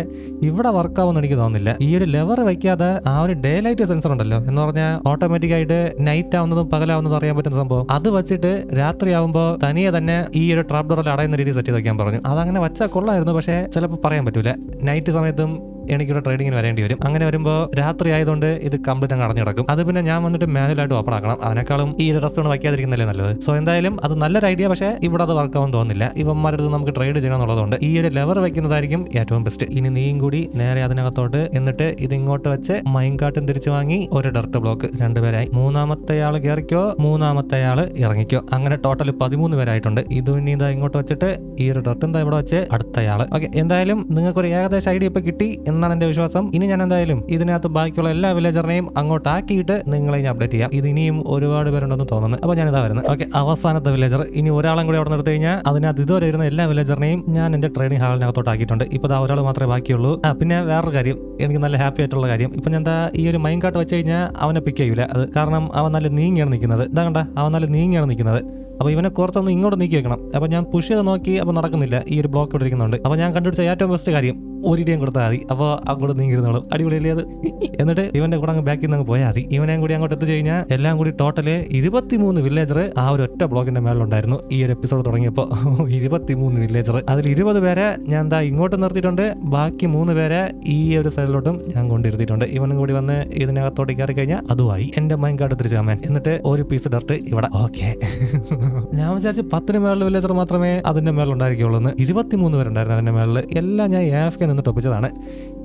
ഇവിടെ വർക്കാവുമെന്ന് എനിക്ക് തോന്നുന്നില്ല. ഈ ഒരു ലെവർ വയ്ക്കാതെ ആ ഒരു ഡേ ലൈറ്റ് സെൻസർ ഉണ്ടല്ലോ എന്ന് പറഞ്ഞാൽ ഓട്ടോമാറ്റിക് ആയിട്ട് നൈറ്റ് ആവുന്നതും പകലാവുന്നതും അറിയാൻ പറ്റുന്ന സംഭവം. അത് വെച്ചിട്ട് രാത്രി ആവുമ്പോൾ തനിയെ തന്നെ ഈ ഒരു ട്രാപ്പ് ഡോറിൽ അടയുന്ന രീതി സെറ്റ് ചെയ്ത് വയ്ക്കാൻ പറഞ്ഞു. അതങ്ങനെ വെച്ചാൽ കൊള്ളായിരുന്നു പക്ഷേ ചിലപ്പോൾ പറയാൻ പറ്റൂല. നൈറ്റ് സമയത്തും എനിക്കിവിടെ ട്രേഡിങ്ങിന് വരേണ്ടി വരും. അങ്ങനെ വരുമ്പോൾ രാത്രി ആയതുകൊണ്ട് ഇത് കംപ്ലീറ്റ് അങ്ങ് അടഞ്ഞു കിടക്കും അത് പിന്നെ ഞാൻ വന്നിട്ട് മാനുവലായിട്ട് ഓപ്പൺ ആക്കണം. അതിനേക്കാളും ഈ ഒരു റെസ്റ്റോറന്റ് വയ്ക്കാതിരിക്കുന്നതല്ലേ നല്ലത്? സോ എന്തായാലും അത് നല്ലൊരു ഐഡിയ പക്ഷേ ഇവിടെ അത് വർക്കാവും തോന്നുന്നില്ല. അടുത്ത് നമുക്ക് ട്രേഡ് ചെയ്യണം എന്നുള്ളതുകൊണ്ട് ഈ ഒരു ലെവർ വെക്കുന്നതായിരിക്കും ഏറ്റവും ബെസ്റ്റ് ഇനി നീയും കൂടി നേരെ അതിനകത്തോട്ട് എന്നിട്ട് ഇത് ഇങ്ങോട്ട് വെച്ച് മൈൻകാട്ടും തിരിച്ചു വാങ്ങി ഒരു ഡർട്ട് ബ്ലോക്ക് രണ്ടുപേരായി. മൂന്നാമത്തെ ആൾ കയറിക്കോ മൂന്നാമത്തെ ആൾ ഇറങ്ങിക്കോ. അങ്ങനെ ടോട്ടൽ പതിമൂന്ന് പേരായിട്ടുണ്ട്. ഇത് ഇനി ഇതാ ഇങ്ങോട്ട് വെച്ചിട്ട് ഈ ഒരു ഡർട്ട് ഇവിടെ വെച്ച് അടുത്തയാൾ ഓക്കെ എന്തായാലും നിങ്ങൾക്ക് ഒരു ഏകദേശം ഐഡിയ ഇപ്പൊ കിട്ടി. എന്നാണ് എന്റെ വിശ്വാസം. ഇനി ഞാൻ എന്തായാലും ഇതിനകത്ത് ബാക്കിയുള്ള എല്ലാ വില്ലേജറിനെയും അങ്ങോട്ട് ആക്കിയിട്ട് നിങ്ങളെ ഞാൻ അപ്ഡേറ്റ് ചെയ്യാം. ഇത് ഇനിയും ഒരുപാട് പേരുണ്ടെന്ന് തോന്നുന്നു. അപ്പൊ ഞാൻ ഇതാ വരുന്നത്. ഓക്കെ അവസാനത്തെ വില്ലേജർ ഇനി ഒരാളും കൂടി അവിടെ നിർത്തി കഴിഞ്ഞാൽ അതിനകത്ത് ഇതുവരെ ഇരുന്ന എല്ലാ വില്ലേജറിനെയും ഞാൻ എന്റെ ട്രെയിനിങ് ഹാളിനകത്തോട്ട് ആക്കിയിട്ടുണ്ട്. ഇപ്പൊ ഒരാൾ മാത്രമേ ബാക്കിയുള്ളൂ. ആ പിന്നെ വേറൊരു കാര്യം. എനിക്ക് നല്ല ഹാപ്പി ആയിട്ടുള്ള കാര്യം. ഇപ്പൊ ഞാൻ എന്താ ഈ ഒരു മൈൻ കാട്ട് വെച്ച് കഴിഞ്ഞാൽ അവനെ പിക്ക് ചെയ്യൂല. അത് കാരണം അവൻ നല്ല നീങ്ങിയാണ് നിൽക്കുന്നത്. ഇതാ കണ്ട അവൻ നല്ല നീങ്ങിയാണ് നിൽക്കുന്നത്. അപ്പോൾ ഇവനെ കുറച്ചൊന്ന് ഇങ്ങോട്ട് നീക്കി വെക്കണം. അപ്പോൾ ഞാൻ പുഷ് ചെയ്ത് നോക്കി അപ്പോൾ നടക്കുന്നില്ല. ഈ ഒരു ബ്ലോക്ക് ഇട്ടിരിക്കുന്നുണ്ട് അപ്പോൾ ഞാൻ കണ്ടുപിടിച്ച ഏറ്റവും ബെസ്റ്റ് കാര്യം ഒരിടിയും കൊടുത്താൽ മതി. അപ്പോൾ അങ്ങോട്ട് നീങ്ങിരുന്നോളും അടിപൊളിയല്ലേ അത്? എന്നിട്ട് ഇവന്റെ കൂടെ അങ്ങ് ബാക്കിൽ നിന്ന് അങ്ങ് പോയാൽ മതി. ഇവനെയും കൂടി അങ്ങോട്ട് എത്തിച്ചു കഴിഞ്ഞാൽ എല്ലാം കൂടി ടോട്ടൽ ഇരുപത്തിമൂന്ന് വില്ലേജർ ആ ഒരു ഒറ്റ ബ്ലോക്കിന്റെ മേളിലുണ്ടായിരുന്നു ഈ ഒരു എപ്പിസോഡ് തുടങ്ങിയപ്പോൾ ഇരുപത്തിമൂന്ന് വില്ലേജർ അതിൽ ഇരുപത് പേരെ ഞാൻ എന്താ ഇങ്ങോട്ട് നിർത്തിയിട്ടുണ്ട്. ബാക്കി മൂന്ന് പേരെ ഈ ഒരു സൈഡിലോട്ടും ഞാൻ കൊണ്ടിരുത്തിയിട്ടുണ്ട്. ഇവനും കൂടി വന്ന് ഇതിനകത്തോട്ട് കയറി കഴിഞ്ഞാൽ അതുമായി എന്റെ മൈൻ കാർഡ് തിരിച്ചു എന്നിട്ട് ഒരു പീസ് ഡർട്ട് ഇവിടെ. ഓക്കെ. ഞാൻ വിചാരിച്ചു പത്തിന് മേളിൽ വില്ലേജർ മാത്രമേ അതിന്റെ മേളിൽ ഉണ്ടായിരിക്കുള്ളൂ എന്ന് ഇരുപത്തിമൂന്ന് പേരുണ്ടായിരുന്നു അതിന്റെ മേളിൽ എല്ലാം ഞാൻ എഫ് കെ നിന്നിട്ട് ടൊപ്പിച്ചതാണ്.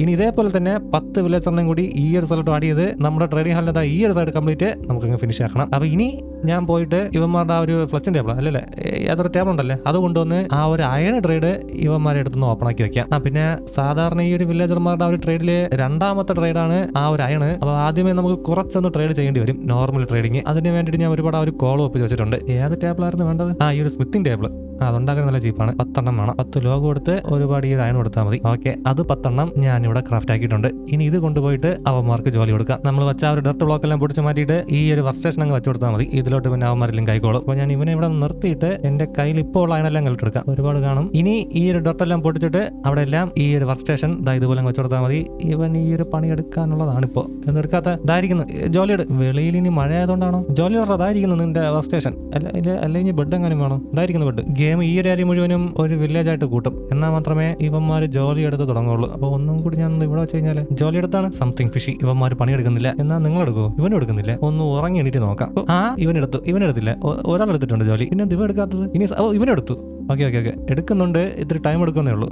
ഇനി ഇതേപോലെ തന്നെ പത്ത് വില്ലേജറിനെയും കൂടി ഈ ഒരു സ്ഥലത്ത് ആഡ് ചെയ്ത് നമ്മുടെ ട്രേഡിംഗ് ഹാളിന്റെ ഈ ഒരു സൈഡ് കംപ്ലീറ്റ് നമുക്ക് ഫിനിഷ് ആക്കണം. അപ്പോൾ ഇനി ഞാൻ പോയിട്ട് ഇവന്മാരുടെ ആ ഒരു ഫ്ലക്സിൻ ടേബിൾ അല്ലേ ഏതൊരു ടേബിൾ ഉണ്ടല്ലേ? അത് കൊണ്ടുവന്ന് ആ ഒരു അയൺ ട്രേഡ് ഇവന്മാരെ അടുത്തുനിന്ന് ഓപ്പൺ ആക്കി വെക്കാം. ആ പിന്നെ സാധാരണ ഈ ഒരു വില്ലേജർമാരുടെ ആ ഒരു ട്രേഡിൽ രണ്ടാമത്തെ ട്രേഡാണ് ആ ഒരു അയണ് അപ്പോൾ ആദ്യമേ നമുക്ക് കുറച്ചൊന്ന് ട്രേഡ് ചെയ്യേണ്ടി വരും നോർമൽ ട്രേഡിങ് അതിന് വേണ്ടിയിട്ട് ഞാൻ ഒരുപാട് ആ ഒരു കോൾ ഒപ്പിച്ച് വെച്ചിട്ടുണ്ട്. ഏത് ടേബിളായിരുന്നു വേണ്ടത്? ആ ഈ ഒരു സ്മിത്തിൻ ടേബിൾ അതുണ്ടാക്കാൻ നല്ല ചീപ്പാണ് പത്തെണ്ണം വേണം. പത്ത് ലോഗ് കൊടുത്ത് ഒരുപാട് ഈ അയൺ കൊടുത്താൽ മതി. ഓക്കെ അത് പത്തെണ്ണം ഞാൻ ഇവിടെ ക്രാഫ്റ്റ് ആക്കിയിട്ടുണ്ട്. ഇനി ഇത് കൊണ്ടുപോയിട്ട് അവന്മാർക്ക് ജോലി കൊടുക്കാം. നമ്മൾ വെച്ച ഒരു ഡർട്ട് ബ്ലോക്ക് എല്ലാം പൊടിച്ച് മാറ്റിയിട്ട് ഈ ഒരു വർക്ക് സ്റ്റേഷൻ അങ്ങ് വെച്ച് കൊടുത്താൽ മതി. ഇതിലോട്ട് പിന്നെ അവന്മാരെല്ലാം കൈക്കോളും. അപ്പോൾ ഞാൻ ഇവനെ ഇവിടെ നിർത്തിയിട്ട് എന്റെ കയ്യിൽ ഇപ്പോൾ ഉള്ള അയണെല്ലാം കളിട്ടെടുക്കാം ഒരുപാട് കാണും. ഇനി ഈ ഒരു ഡർട്ടെല്ലാം പൊടിച്ചിട്ട് അവിടെ എല്ലാം ഈ ഒരു വർക്ക് സ്റ്റേഷൻ ദാ ഇതുപോലെ വെച്ച് കൊടുത്താൽ മതി. ഇവൻ ഈ ഒരു പണി എടുക്കാനുള്ളതാണ് ഇപ്പോൾ എന്തെടുക്കാത്ത ഇതായിരിക്കുന്നു. ജോലിയുടെ വെളിയിൽ ഇനി മഴ ആയതുകൊണ്ടാണോ ജോലി എടുത്ത അതായിരിക്കുന്നു നിന്റെ വർക്ക് സ്റ്റേഷൻ അല്ല അല്ലെങ്കിൽ ബെഡ് എങ്ങാനും വേണം? ഇതായിരിക്കുന്നു ബെഡ് ഗെയിം ഈ ഒരു ഏരിയ മുഴുവനും ഒരു വില്ലേജ് ആയിട്ട് കൂട്ടും. എന്നാൽ മാത്രമേ ഇവന്മാർ ജോലി എടുത്ത് തുടങ്ങുള്ളൂ അപ്പോൾ ഒന്നും കൂടി ഞാൻ ഇവിടെ വെച്ച് ജോലി എടുത്താണ്. സംതിങ് ഫിഷി ഇവന്മാർ പണിയെടുക്കുന്നില്ല. എന്നാൽ നിങ്ങൾ എടുക്കുമോ ഇവൻ എടുക്കുന്നില്ല. ഒന്ന് ഉറങ്ങി എണീറ്റ് നോക്കാം. ആ ഇവൻ എടുത്തു. ഇവൻ എടുത്തില്ല. ഒരാൾ എടുത്തിട്ടുണ്ട് ജോലി. പിന്നെ ഇവ എടുക്കാത്തത്? ഇനി ഓ ഇവനെടുത്തു ഓക്കെ ഓക്കെ ഓക്കെ. എടുക്കുന്നുണ്ട്. ഇത്തിരി ടൈം എടുക്കുന്നേ ഉള്ളൂ.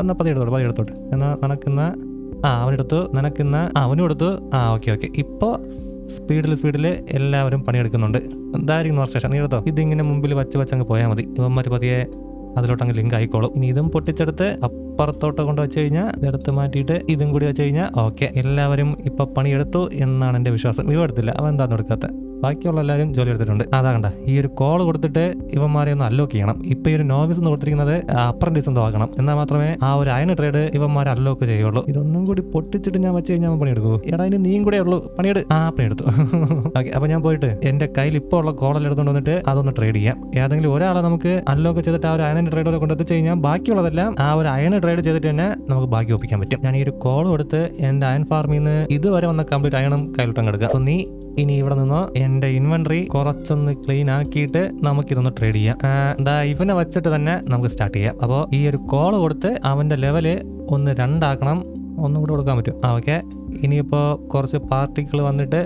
എന്നാൽ പതി എടുത്തോട്ടെ പതി എടുത്തോട്ടെ. എന്നാൽ നടക്കുന്ന ആ അവനെടുത്തു നനക്കുന്ന ആ അവനും എടുത്തു. ആ ഓക്കെ ഓക്കെ. ഇപ്പോൾ സ്പീഡിൽ സ്പീഡിൽ എല്ലാവരും പണിയെടുക്കുന്നുണ്ട്. എന്തായിരിക്കും വർക്ക് സ്റ്റേഷൻ നീ എടുത്തോ? ഇതിങ്ങനെ മുമ്പിൽ വച്ച് വെച്ചങ്ങ് പോയാൽ മതി. ഇവന്മാർ പതിയെ അതിലോട്ടങ്ങ് ലിങ്ക് ആയിക്കോളും. ഇനി ഇതും പൊട്ടിച്ചെടുത്ത് അപ്പുറത്തോട്ട് കൊണ്ട് വെച്ച് കഴിഞ്ഞാൽ ഇതെടുത്ത് മാറ്റിയിട്ട് ഇതും കൂടി വെച്ച് കഴിഞ്ഞാൽ ഓക്കെ എല്ലാവരും ഇപ്പം പണിയെടുത്തു എന്നാണ് എന്റെ വിശ്വാസം. ഇവ എടുത്തില്ല. അവൻ എന്താണെന്ന് എടുക്കാത്ത? ബാക്കിയുള്ള എല്ലാവരും ജോലി എടുത്തിട്ടുണ്ട്. അതാ കണ്ട ഈ ഒരു കോൾ കൊടുത്തിട്ട് ഇവന്മാരെ ഒന്ന് അലോക്ക് ചെയ്യണം. ഇപ്പൊ ഈ ഒരു നോവിസ് എന്ന് കൊടുത്തിരിക്കുന്നത് അപ്രന്റീസ് എന്തോ ആക്കണം എന്നാൽ മാത്രമേ ആ ഒരു അയൺ ട്രേഡ് ഇവന്മാരെ അലോക്ക് ചെയ്യുള്ളൂ ഇതൊന്നും കൂടി പൊട്ടിച്ചിട്ട് ഞാൻ വെച്ച് കഴിഞ്ഞാൽ പണിയെടുക്കൂ എടാ ഇനി നീയും കൂടെ ഉള്ളൂ. പണിയെടു. ആ പണിയെടുത്തു. *laughs* ഓക്കെ അപ്പൊ ഞാൻ പോയിട്ട് എന്റെ കയ്യിൽ ഇപ്പോൾ ഉള്ള കോളെല്ലാം എടുത്തുകൊണ്ട് വന്നിട്ട് അതൊന്ന് ട്രേഡ് ചെയ്യാം. ഏതെങ്കിലും ഒരാളെ നമുക്ക് അൺലോക്ക് ചെയ്തിട്ട് ആ ഒരു അയൺ ട്രേഡ് കൊണ്ടെത്തിച്ച് കഴിഞ്ഞാൽ ബാക്കിയുള്ളതെല്ലാം ആ ഒരു അയൺ ട്രേഡ് ചെയ്തിട്ട് തന്നെ നമുക്ക് ബാക്കി ഒപ്പിക്കാൻ പറ്റും. ഞാൻ ഈ ഒരു കോൾ കൊടുത്ത് എന്റെ അയൺ ഫാർമിൽ നിന്ന് ഇതുവരെ വന്ന കംപ്ലീറ്റ് അയണും കയ്യിലോട്ടം കിടക്കുക അപ്പൊ നീ ഇനി ഇവിടെ നിന്നോ എന്റെ ഇൻവെന്ററി കുറച്ചൊന്ന് ക്ലീൻ ആക്കിയിട്ട് നമുക്കിതൊന്ന് ട്രേഡ് ചെയ്യാം. എന്താ ഇവനെ വെച്ചിട്ട് തന്നെ നമുക്ക് സ്റ്റാർട്ട് ചെയ്യാം. അപ്പോൾ ഈ ഒരു കോൾ കൊടുത്ത് അവന്റെ ലെവൽ ഒന്ന് രണ്ടാക്കണം. ഒന്നും കൂടെ കൊടുക്കാൻ പറ്റും. ആ ഓക്കെ ഇനിയിപ്പോൾ കുറച്ച് പാർട്ടിക്കിൾ വന്നിട്ട്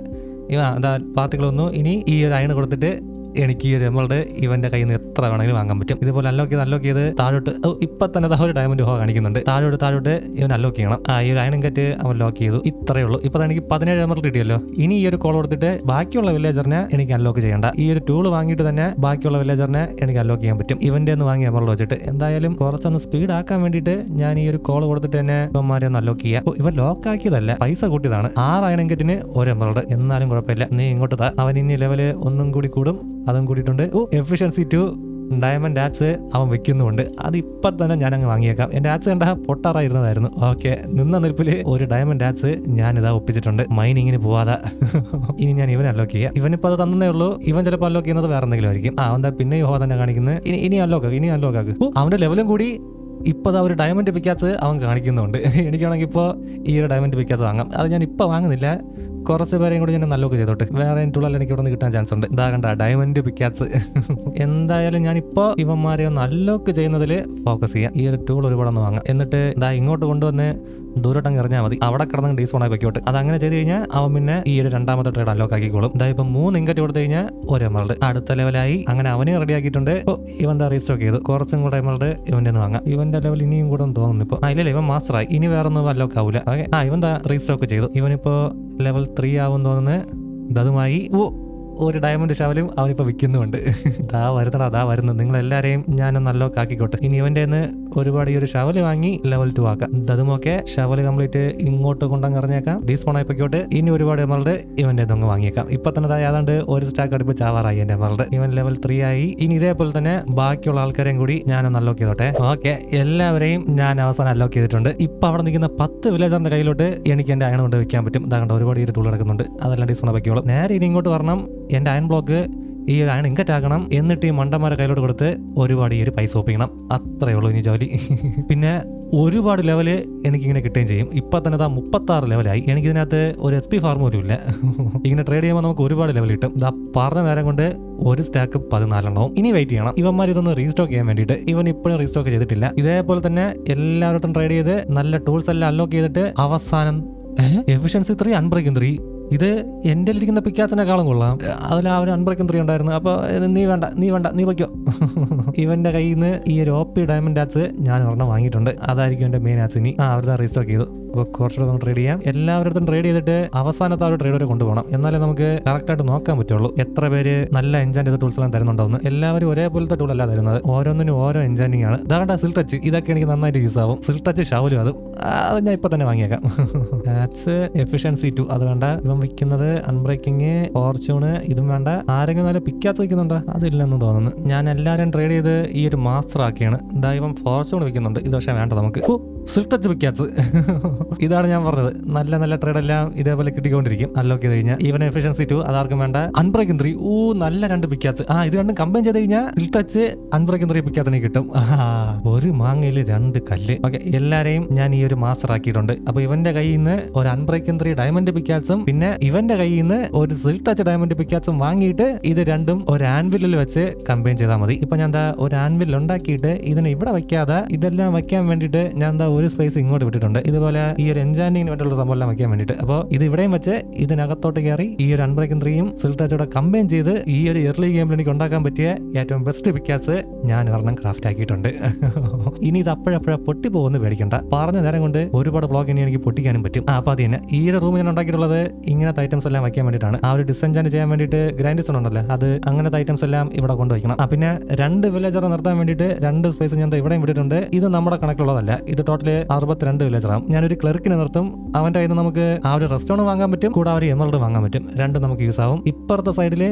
ഇവ അതാ പാർട്ടിക്കിൾ വന്നു. ഇനി ഈ ഒരു അയണ് കൊടുത്തിട്ട് എനിക്ക് ഒരു ഇവന്റെ കയ്യിൽ നിന്ന് എത്ര വേണമെങ്കിലും വാങ്ങാൻ പറ്റും. ഇതുപോലെ അൺലോക്ക് ചെയ്ത് അൺലോക്ക് ചെയ്ത് താഴോട്ട് ഇപ്പൊ തന്നെ ഒരു ഡയമണ്ട് ഹോ കാണിക്കുന്നുണ്ട്. താഴോട്ട് താഴോട്ട് ഇവൻ അൺലോക്ക് ചെയ്യണം. ആ ഈ ഒരു അയണും കറ്റ് അവൻ ലോക്ക് ചെയ്തു. ഇത്രയേ ഉള്ളൂ. ഇപ്പൊ എനിക്ക് പതിനേഴ് എമൾഡ് കിട്ടിയല്ലോ. ഇനി ഈ ഒരു കോൾ കൊടുത്തിട്ട് ബാക്കിയുള്ള വില്ലേജറിനെ എനിക്ക് അൺലോക്ക് ചെയ്യണ്ട. ഈ ഒരു ടൂൾ വാങ്ങിയിട്ട് തന്നെ ബാക്കിയുള്ള വില്ലേജറിനെ എനിക്ക് അൺലോക്ക് ചെയ്യാൻ പറ്റും. ഇവന്റെ ഒന്ന് വാങ്ങിയ എമറിൽ വെച്ചിട്ട്. എന്തായാലും കുറച്ചൊന്ന് സ്പീഡ് ആക്കാൻ വേണ്ടിയിട്ട് ഞാൻ ഈ ഒരു കോൾ കൊടുത്തിട്ട് തന്നെ ഇവന്മാരെ ഒന്ന് അൺലോക്ക് ചെയ്യാം. ഇവൻ ലോക്ക് ആക്കിയതല്ല പൈസ കൂട്ടിയതാണ്. ആറ് അയണം കെറ്റിന് ഒരു എമൾഡ് എന്നാലും കുഴപ്പമില്ല. നീ ഇങ്ങോട്ട് താ. അവൻ ഇനി ലെവൽ ഒന്നും കൂടി കൂടും. അതും കൂടിയിട്ടുണ്ട്. ഓ എഫിഷ്യൻസി ടു ഡയമണ്ട് ആറ്റ്സ് അവൻ വെക്കുന്നുണ്ട് അത് ഇപ്പം തന്നെ ഞാൻ അങ്ങ് വാങ്ങിയേക്കാം. എന്റെ ആറ്റ്സ് കണ്ട പൊട്ടാറായിരുന്നതായിരുന്നു. ഓക്കെ നിന്ന നിൽപ്പിൽ ഒരു ഡയമണ്ട് ആറ്റ്സ് ഞാനിതാ ഒപ്പിച്ചിട്ടുണ്ട്. മൈനിങ്ങിന് പോവാതെ. *laughs* ഇനി ഞാൻ ഇവൻ അലോക്ക് ചെയ്യാം. ഇവനിപ്പോൾ അത് തന്നേ ഉള്ളൂ. ഇവൻ ചിലപ്പോൾ അലോക്ക് ചെയ്യുന്നത് വേറെ എന്തെങ്കിലും ആയിരിക്കും. ആ അവൻ പിന്നെ ഹോ തന്നെ കാണിക്കുന്നത് ഇനി ഇനി അലോക്കാക്ക് ഇനി അലോക്കാക്ക് അവന്റെ ലെവലും കൂടി ഇപ്പോൾ ഒരു ഡയമണ്ട് പിക്കാസ് അവൻ കാണിക്കുന്നുണ്ട്. *laughs* എനിക്കാണെങ്കിൽ ഇപ്പോൾ ഈ ഒരു ഡയമണ്ട് പിക്കാസ് വാങ്ങാം. അത് ഞാൻ ഇപ്പോൾ വാങ്ങുന്നില്ല. കുറച്ച് പേരെയും കൂടി ഞാൻ നല്ലൊക്കെ ചെയ്തോട്ടെ. വേറെ ടൂളെല്ലാം എനിക്ക് ഇവിടെ നിന്ന് കിട്ടാൻ ചാൻസ് ഉണ്ട്. ഇതാ കണ്ട ഡയമണ്ട് പിക്കാസ് എന്തായാലും ഞാൻ ഇപ്പോൾ ഇവന്മാരെ ഒന്ന് അൺലോക്ക് ചെയ്യുന്നതിൽ ഫോക്കസ് ചെയ്യാം. ഈ ഒരു ടൂൾ ഒരുപാട് ഒന്ന് വാങ്ങാം. എന്നിട്ട് ഇതാ ഇങ്ങോട്ട് കൊണ്ടുവന്ന് ദൂരോട്ടങ്ങ് എറിഞ്ഞാൽ മതി. അവിടെ കിടന്ന് ഡീസ് ആയി വെക്കോട്ട് അത് അങ്ങനെ ചെയ്ത് കഴിഞ്ഞാൽ അവൻ പിന്നെ ഈ ഒരു രണ്ടാമത്തെ ട്രേഡ് അലോക്ക് ആക്കിക്കോളും. ഇതാ ഇപ്പം മൂന്ന് ഇങ്കറ്റ് കൊടുത്തു കഴിഞ്ഞാൽ ഒരു എമറൾഡ് അടുത്ത ലെവലായി അങ്ങനെ അവനെ റെഡി ആക്കിയിട്ടുണ്ട്. ഓ ഇവൻ എന്താ റീസ്റ്റോക്ക് ചെയ്തു. കുറച്ചും കൂടെ എമറൾഡ് ഇവന്റെ ഒന്ന് വാങ്ങാം. ഇവന്റെ ലെവൽ ഇനിയും കൂടെ ഒന്ന് തോന്നുന്നു ഇപ്പോൾ ആ ഇവൻ മാസ്റ്റർ ആയി. ഇനി വേറെ ഒന്നും അലോക്ക് ആവില്ല ഓക്കെ. ആ ഇവൻ റീസ്റ്റോക്ക് ചെയ്തു. ഇവനിപ്പോ ലെവൽ ത്രീ ആവും തോന്നുന്നു ഇതതുമായി ഓ ഒരു ഡയമണ്ട് ശവലും അവനിപ്പോൾ വിൽക്കുന്നുണ്ട് *laughs* ദാ വരുന്നടാ ദാ വരുന്നത് നിങ്ങളെല്ലാവരെയും ഞാനൊന്ന് നല്ലോക്കാക്കിക്കോട്ടെ ഇനി ഇവന്റെ ഒരുപാട് ഈ ഒരു ഷവൽ വാങ്ങി ലെവൽ ടു ആക്കാം. അതുമൊക്കെ ഷവൽ കംപ്ലീറ്റ് ഇങ്ങോട്ട് കൊണ്ടങ്ങ് ഇറങ്ങിയേക്കാം ഡീസ്പോൺ ആയിപ്പോയിക്കോട്ടെ ഇനി ഒരുപാട് എമറൾഡ് ഇവന്റെ അങ്ങ് വാങ്ങിയേക്കാം. ഇപ്പൊ തന്നെ ഏതാണ്ട് ഒരു സ്റ്റാക്ക് അടുപ്പ് ചാവാറായി എന്റെ എമറൾഡ് ഇവൻ ലെവൽ ത്രീ ആയി. ഇനി ഇതേപോലെ തന്നെ ബാക്കിയുള്ള ആൾക്കാരെയും കൂടി ഞാനൊന്ന് അൺലോക്ക് ചെയ്തോട്ടെ. ഓക്കെ എല്ലാവരെയും ഞാൻ അവസാനം അൺലോക്ക് ചെയ്തിട്ടുണ്ട്. ഇപ്പൊ അവിടെ നിൽക്കുന്ന പത്ത് വില്ലേജറിന്റെ കയ്യിലോട്ട് എനിക്ക് എന്റെ അയൺ കൊണ്ട് വെക്കാൻ പറ്റും. ഇതാ കണ്ടോ ഒരുപാട് ഈ ടൂൾ നടക്കുന്നുണ്ട്. അതെല്ലാം ഡിസ്പോൺ ആക്കിയോളും നേരെ ഇനി ഇങ്ങോട്ട് വരണം. എന്റെ അയൺ ബ്ലോക്ക് ഈ ഇങ്കറ്റ് ആക്കണം എന്നിട്ട് ഈ മണ്ടന്മാരെ കയ്യിലോട്ട് കൊടുത്ത് ഒരുപാട് ഈ ഒരു പൈസ ഒപ്പിക്കണം. അത്രയേ ഉള്ളൂ ഇനി ജോലി. *laughs* പിന്നെ ഒരുപാട് ലെവൽ എനിക്കിങ്ങനെ കിട്ടുകയും ചെയ്യും. ഇപ്പൊ തന്നെ ഇതാ മുപ്പത്താറ് ലെവലായി എനിക്കിതിനകത്ത് ഒരു എസ് പി ഫാർമ പോലും ഇല്ല. *laughs* ഇങ്ങനെ ട്രേഡ് ചെയ്യുമ്പോൾ നമുക്ക് ഒരുപാട് ലെവൽ കിട്ടും. ഇതാ പറഞ്ഞ നേരം കൊണ്ട് ഒരു സ്റ്റാക്ക് പതിനാലെണ്ണവും ഇനി വെയിറ്റ് ചെയ്യണം. ഇവന്മാർ ഇതൊന്ന് റീസ്റ്റോക്ക് ചെയ്യാൻ വേണ്ടിയിട്ട്. ഇവൻ ഇപ്പോഴും റീസ്റ്റോക്ക് ചെയ്തിട്ടില്ല. ഇതേപോലെ തന്നെ എല്ലാവരോട്ടും ട്രേഡ് ചെയ്ത് നല്ല ടൂൾസ് എല്ലാം അൺലോക്ക് ചെയ്തിട്ട് അവസാനം എഫിഷ്യൻസി ത്രീ അൺബ്രേക്കിംഗ് ത്രീ ഇത് എന്റെ ഇരിക്കുന്ന പിക്കാച്ചനെക്കാളും കൊള്ളാം. അതിൽ ആ ഒരു അൺബ്രേക്കും ത്രീ ഉണ്ടായിരുന്നു അപ്പോൾ നീ വേണ്ട നീ വേണ്ട നീ വയ്ക്കോ *laughs* ഇവന്റെ കയ്യിൽ നിന്ന് ഈ ഒരു ഒ പി ഡയമണ്ട് ആച്ച് ഞാൻ ഒരെണ്ണം വാങ്ങിയിട്ടുണ്ട്. അതായിരിക്കും എന്റെ മെയിൻ ആച്ച് ഇനി. ആ അവരുടെ റീസ്റ്റോക്ക് ചെയ്തു. നമുക്ക് ട്രേഡ് ചെയ്യാം. എല്ലാവരുടെ ട്രേഡ് ചെയ്തിട്ട് അവസാനത്തെ ആ ഒരു ട്രേഡ് വരെ കൊണ്ടുപോകണം. എന്നാലേ നമുക്ക് കറക്റ്റായിട്ട് നോക്കാൻ പറ്റുള്ളൂ. എത്ര പേര് നല്ല എൻജാൻ ചെയ്ത ടൂൾസ് എല്ലാം തരുന്നുണ്ടോന്ന്. എല്ലാവരും ഒരേപോലത്തെ ടൂൾ അല്ല തരുന്നത്. ഓരോന്നിനും ഓരോ എൻജാനിങ് ആണ്. ഇതാണ്ട് സിൽ ടച്ച് ഇതൊക്കെ എനിക്ക് നന്നായിട്ട് യൂസ് ആവും. സിൽ ടച്ച് ഷവലും അതും. അത് ഞാൻ ഇപ്പൊ തന്നെ വാങ്ങിയേക്കാം. ആറ്റ്സ് എഫിഷ്യൻസി ടു അത് വേണ്ട. ഇവൻ വിൽക്കുന്നത് അൺബ്രേക്കിങ് ഫോർച്യൂണ് ഇതും വേണ്ട. ആരെങ്കിലും നല്ല പിക്കാത്ത് വയ്ക്കുന്നുണ്ടോ അതില്ലെന്ന് തോന്നുന്നു. ഞാൻ എല്ലാവരും ട്രേഡ് ചെയ്ത് ഈ ഒരു മാസ്റ്റർ ആക്കിയാണ്. ഇതാ ഇവൻ ഫോർച്യൂൺ വിൽക്കുന്നുണ്ട്. ഇത് പക്ഷേ വേണ്ട നമുക്ക്. സിൽട്ടച്ച് പിക്കാത്ത് ഇതാണ് ഞാൻ പറഞ്ഞത്. നല്ല നല്ല ട്രേഡ് എല്ലാം ഇതേപോലെ കിട്ടിക്കൊണ്ടിരിക്കും. അൺലോക്ക് ചെയ്ത് കഴിഞ്ഞാൽ ഈവൻ എഫിഷ്യൻസി ടു അതാർക്കും വേണ്ട. അൺബ്രേക്കിംഗ് ത്രീ ഓ നല്ല രണ്ട് പിക്കാത്ത് ആ ഇത് രണ്ടും കമ്പൈൻ ചെയ്ത് കഴിഞ്ഞാൽ സിൽട്ടച്ച് അൺബ്രേക്കിംഗ് ത്രീ പിക്കാത്തിന് കിട്ടും. ഒരു മാങ്ങയിൽ രണ്ട് കല്ല്. ഓക്കെ എല്ലാരെയും ഞാൻ ഈ ഒരു മാസ്റ്റർ ആക്കിയിട്ടുണ്ട്. അപ്പൊ ഇവന്റെ കയ്യിൽ നിന്ന് ഒരു അൺബ്രേക്കിംഗ് ത്രീ ഡയമണ്ട് പിക്കാത്തും പിന്നെ ഇവന്റെ കയ്യിൽ നിന്ന് ഒരു ടച്ച് ഡയമണ്ട് പിക്കാത്തും വാങ്ങിയിട്ട് ഇത് രണ്ടും ഒരു ആൻവില്ലിൽ വെച്ച് കമ്പൈൻ ചെയ്താൽ മതി. ഇപ്പൊ ഞാൻ എന്താ ഒരു ആൻവിൽ ഉണ്ടാക്കിയിട്ട് ഇതിനെ ഇവിടെ വെക്കാതെ ഇതെല്ലാം വെക്കാൻ വേണ്ടിയിട്ട് ഞാൻ ദാ ഒരു സ്പേസ് ഇങ്ങോട്ട് വിട്ടിട്ടുണ്ട്. ഇതുപോലെ ഈ ഒരു എൻജാനിങ്ങിന് വേണ്ടിയുള്ള സംഭവം വെക്കാൻ വേണ്ടിയിട്ട്. അപ്പോൾ ഇത് ഇവിടെയും വെച്ച് ഇതിനകത്തോട്ട് കയറി ഈ ഒരു അൺബ്രേക്കിംഗ് ത്രീയും സിൽട്ടാച്ചോടെ ടച്ചോടെ കമ്പൈൻ ചെയ്ത് ഈ ഒരു എർലി ഗെയിമിൽ എനിക്ക് ഉണ്ടാക്കാൻ പറ്റിയ ഏറ്റവും ബെസ്റ്റ് പിക്കാസ് ഞാൻ ഒരെണ്ണം ക്രാഫ്റ്റ് ആക്കിയിട്ടുണ്ട്. *laughs* ഇനി ഇത് അപ്പോഴപ്പോഴ പൊട്ടി പോകുന്ന പേടിക്കണ്ട. പറഞ്ഞ നേരം കൊണ്ട് ഒരുപാട് ബ്ലോഗ് ഇനി എനിക്ക് പൊട്ടിക്കാനും പറ്റും. ആ അപ്പോൾ അത് തന്നെ. ഈ ഒരു റൂം ഞാൻ ഉണ്ടാക്കിയിട്ടുള്ളത് ഇങ്ങനത്തെ ഐറ്റംസ് എല്ലാം വയ്ക്കാൻ വേണ്ടിയിട്ടാണ്. ആ ഒരു ഡിസെൻജാൻ ചെയ്യാൻ വേണ്ടിയിട്ട് ഗ്രൈൻഡ് സോൺ ഉണ്ടല്ലോ അത് അങ്ങനത്തെ ഐറ്റംസ് എല്ലാം ഇവിടെ കൊണ്ടുവയ്ക്കണം. ആ പിന്നെ രണ്ട് വില്ലേജറെ നിർത്താൻ വേണ്ടിയിട്ട് രണ്ട് സ്പേസ് ഞാൻ ഇവിടെയും വിട്ടിട്ടുണ്ട്. ഇത് നമ്മുടെ കണക്കിലുള്ളതല്ല. ഇത് ടോട്ടൽ അറുപത്തിരണ്ട് വില്ലേജറാവും ഞാനൊരു ക്ലർക്കിനെ നിർത്തും. അവന്റെ കയ്യിൽ നിന്ന് നമുക്ക് ആ ഒരു റെസ്റ്റോറന്റ് വാങ്ങാൻ പറ്റും. കൂടെ ഒരു എമറൽഡ് വാങ്ങാൻ പറ്റും. രണ്ടും നമുക്ക് യൂസ് ആവും. ഇപ്പുറത്തെ സൈഡിൽ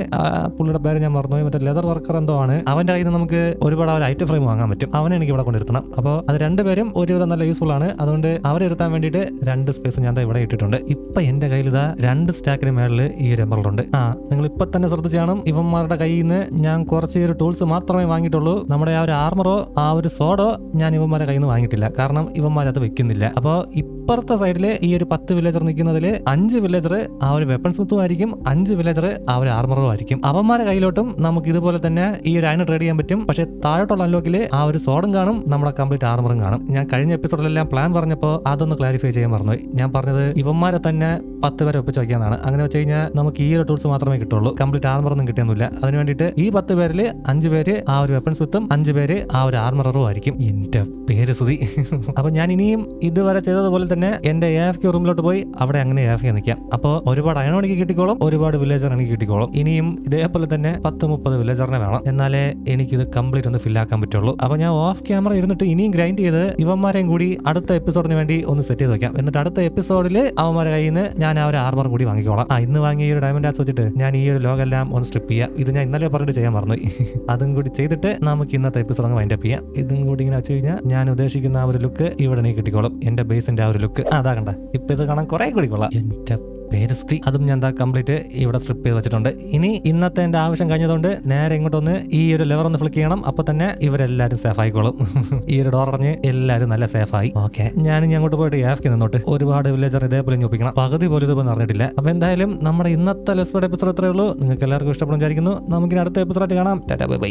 പുള്ളിയുടെ പേര് ഞാൻ മറന്നുപോയി. മറ്റേ ലെതർ വർക്കർ എന്തോ ആണ്. അവന്റെ കയ്യിൽ നിന്ന് നമുക്ക് ഒരുപാട് ഒരു ഐറ്റം ഫ്രെയിം വാങ്ങാൻ പറ്റും. അവനെ എനിക്ക് ഇവിടെ കൊണ്ടിരുത്തണം അപ്പോൾ അത് രണ്ടുപേരും ഒരുവിധം നല്ല യൂസ്ഫുൾ ആണ്. അതുകൊണ്ട് അവരെ ഇരുത്താൻ വേണ്ടിയിട്ട് രണ്ട് സ്പേസ് ഞാൻ ഇവിടെ ഇട്ടിട്ടുണ്ട്. ഇപ്പൊ എന്റെ കയ്യിൽ ഇതാ രണ്ട് സ്റ്റാക്കിന് മേളിൽ ഈ ഒരു എമറൽഡ് ഉണ്ട്. ആ നിങ്ങൾ ഇപ്പൊ തന്നെ ശ്രദ്ധിച്ച് കാണും. ഇവന്മാരുടെ കയ്യിൽ നിന്ന് ഞാൻ കുറച്ച് ഒരു ടൂൾസ് മാത്രമേ വാങ്ങിയിട്ടുള്ളൂ. നമ്മുടെ ആ ഒരു ആർമറോ ആ ഒരു സോഡോ ഞാൻ ഇവന്മാരെ കയ്യിൽ നിന്ന് വാങ്ങിയിട്ടില്ല. കാരണം ഇവന്മാരത് വെക്കുന്നില്ല. അപ്പോൾ ഇപ്പൊ ഇപ്പുറത്തെ സൈഡിൽ ഈ ഒരു പത്ത് വില്ലേജർ നിൽക്കുന്നതിൽ അഞ്ച് വില്ലേജർ ആ ഒരു വെപ്പൺ സ്മിത്തും ആയിരിക്കും അഞ്ച് വില്ലേജർ ആ ഒരു ആർമറും ആയിരിക്കും അവന്മാരെ കയ്യിലോട്ടും നമുക്ക് ഇതുപോലെ തന്നെ ഈ ഒരു അയൺ ട്രേഡ് ചെയ്യാൻ പറ്റും. പക്ഷേ താഴോട്ടുള്ള അൺലോക്കിൽ ആ ഒരു സോഡും കാണും നമ്മുടെ കംപ്ലീറ്റ് ആർമറും കാണും. ഞാൻ കഴിഞ്ഞ എപ്പിസോഡിലെല്ലാം പ്ലാൻ പറഞ്ഞപ്പോൾ അതൊന്ന് ക്ലാരിഫൈ ചെയ്യാൻ മറന്നുപോയി ഞാൻ പറഞ്ഞത് ഇവന്മാരെ തന്നെ പത്ത് പേരെ ഒപ്പിച്ച് വയ്ക്കാന്നാണ് അങ്ങനെ വെച്ച് കഴിഞ്ഞാൽ നമുക്ക് ഈ ഒരു ടൂൾസ് മാത്രമേ കിട്ടുള്ളൂ. കംപ്ലീറ്റ് ആർമർ ഒന്നും കിട്ടിയൊന്നുമില്ല. അതിന് വേണ്ടിയിട്ട് ഈ പത്ത് പേരിൽ അഞ്ച് പേര് ആ ഒരു വെപ്പൺസ് വിത്തും അഞ്ച് പേര് ആ ഒരു ആർമററും ആയിരിക്കും എന്റെ പേര് സുതി *laughs* അപ്പൊ ഞാൻ ഇനിയും ഇതുവരെ ചെയ്തതുപോലെ തന്നെ എന്റെ എ എഫ് കെ റൂമിലോട്ട് പോയി അവിടെ അങ്ങനെ എ എഫ് കെ നിൽക്കാം. അപ്പോൾ ഒരുപാട് അയണോ എനിക്ക് കിട്ടിക്കോളും ഒരുപാട് വില്ലേജർ എനിക്ക് കിട്ടിക്കോളും. ഇനിയും ഇതേപോലെ തന്നെ പത്ത് മുപ്പത് വില്ലേജറിനെ വേണം. എന്നാലേ എനിക്കിത് കംപ്ലീറ്റ് ഒന്ന് ഫില്ലാക്കാൻ പറ്റുള്ളൂ. അപ്പോൾ ഞാൻ ഓഫ് ക്യാമറ ഇരുന്നിട്ട് ഇനിയും ഗ്രൈൻഡ് ചെയ്ത് ഇവന്മാരെയും കൂടി അടുത്ത എപ്പിസോഡിന് വേണ്ടി ഒന്ന് സെറ്റ് ചെയ്ത് വെക്കാം. എന്നിട്ട് അടുത്ത എപ്പിസോഡിൽ അവന്മാരെ കയ്യിൽ നിന്ന് ഞാൻ ആ ഒരു ആർമർ കൂടി വാങ്ങിക്കോളാം. ആ ഇന്ന് വാങ്ങിയ ഈ ഒരു ഡയമണ്ട് ആസ് വെച്ചിട്ട് ഞാൻ ഈ ഒരു ലോകെല്ലാം ഒന്ന് സ്ട്രിപ്പ് ചെയ്യാം. ഇത് ഞാൻ ഇന്നലെ പറഞ്ഞിട്ട് ചെയ്യാൻ മറന്നു *laughs* അതും കൂടി ചെയ്തിട്ട് നമുക്ക് ഇന്നത്തെ എപ്പിസോഡ് അങ്ങ് വൈൻഡപ്പ് ചെയ്യാം. ഇതും കൂടി ഇങ്ങനെ വെച്ച് കഴിഞ്ഞാൽ ഞാൻ ഉദ്ദേശിക്കുന്ന ആ ഒരു ലുക്ക് ഇവിടെ നീ കിട്ടിക്കോളും. എന്റെ ബേസിന്റെ ആ ഒരു അതാ കണ്ട. ഇപ്പൊ ഇത് കാണാൻ കുറെ കൂടി കൊള്ളാം. എന്റെ പേരസ്തി അതും ഞാൻ എന്താ കംപ്ലീറ്റ് ഇവിടെ സ്ട്രിപ്പ് ചെയ്ത് വെച്ചിട്ടുണ്ട്. ഇനി ഇന്നത്തെ എന്റെ ആവശ്യം കഴിഞ്ഞതുകൊണ്ട് നേരെ ഇങ്ങോട്ടൊന്ന് ഈ ഒരു ലെവർ ഒന്ന് ഫ്ലിക്ക് ചെയ്യണം. അപ്പൊ തന്നെ ഇവരെല്ലാരും സേഫ് ആയിക്കോളും. *laughs* ഈ ഒരു ഡോർ അടഞ്ഞ് എല്ലാവരും നല്ല സേഫ് ആയി. ഓക്കെ ഞാൻ ഇനി അങ്ങോട്ട് പോയിട്ട് എഫ് നിന്നോട്ട്. ഒരുപാട് വില്ലേജർ ഇതേപോലെ ഞൊപ്പിക്കണം പകുതി പോലും ഇതുപോലെ നടന്നിട്ടില്ല അപ്പൊ എന്തായാലും നമ്മുടെ ഇന്നത്തെ ലെസ്പേഡ് എപ്പിസോഡ് ഇത്രയേ ഉള്ളൂ. നിങ്ങൾക്ക് എല്ലാവർക്കും ഇഷ്ടപ്പെടും വിചാരിക്കുന്നു. നമുക്കിനി അടുത്ത എപ്പിസോഡായിട്ട് കാണാം. Tata bye bye.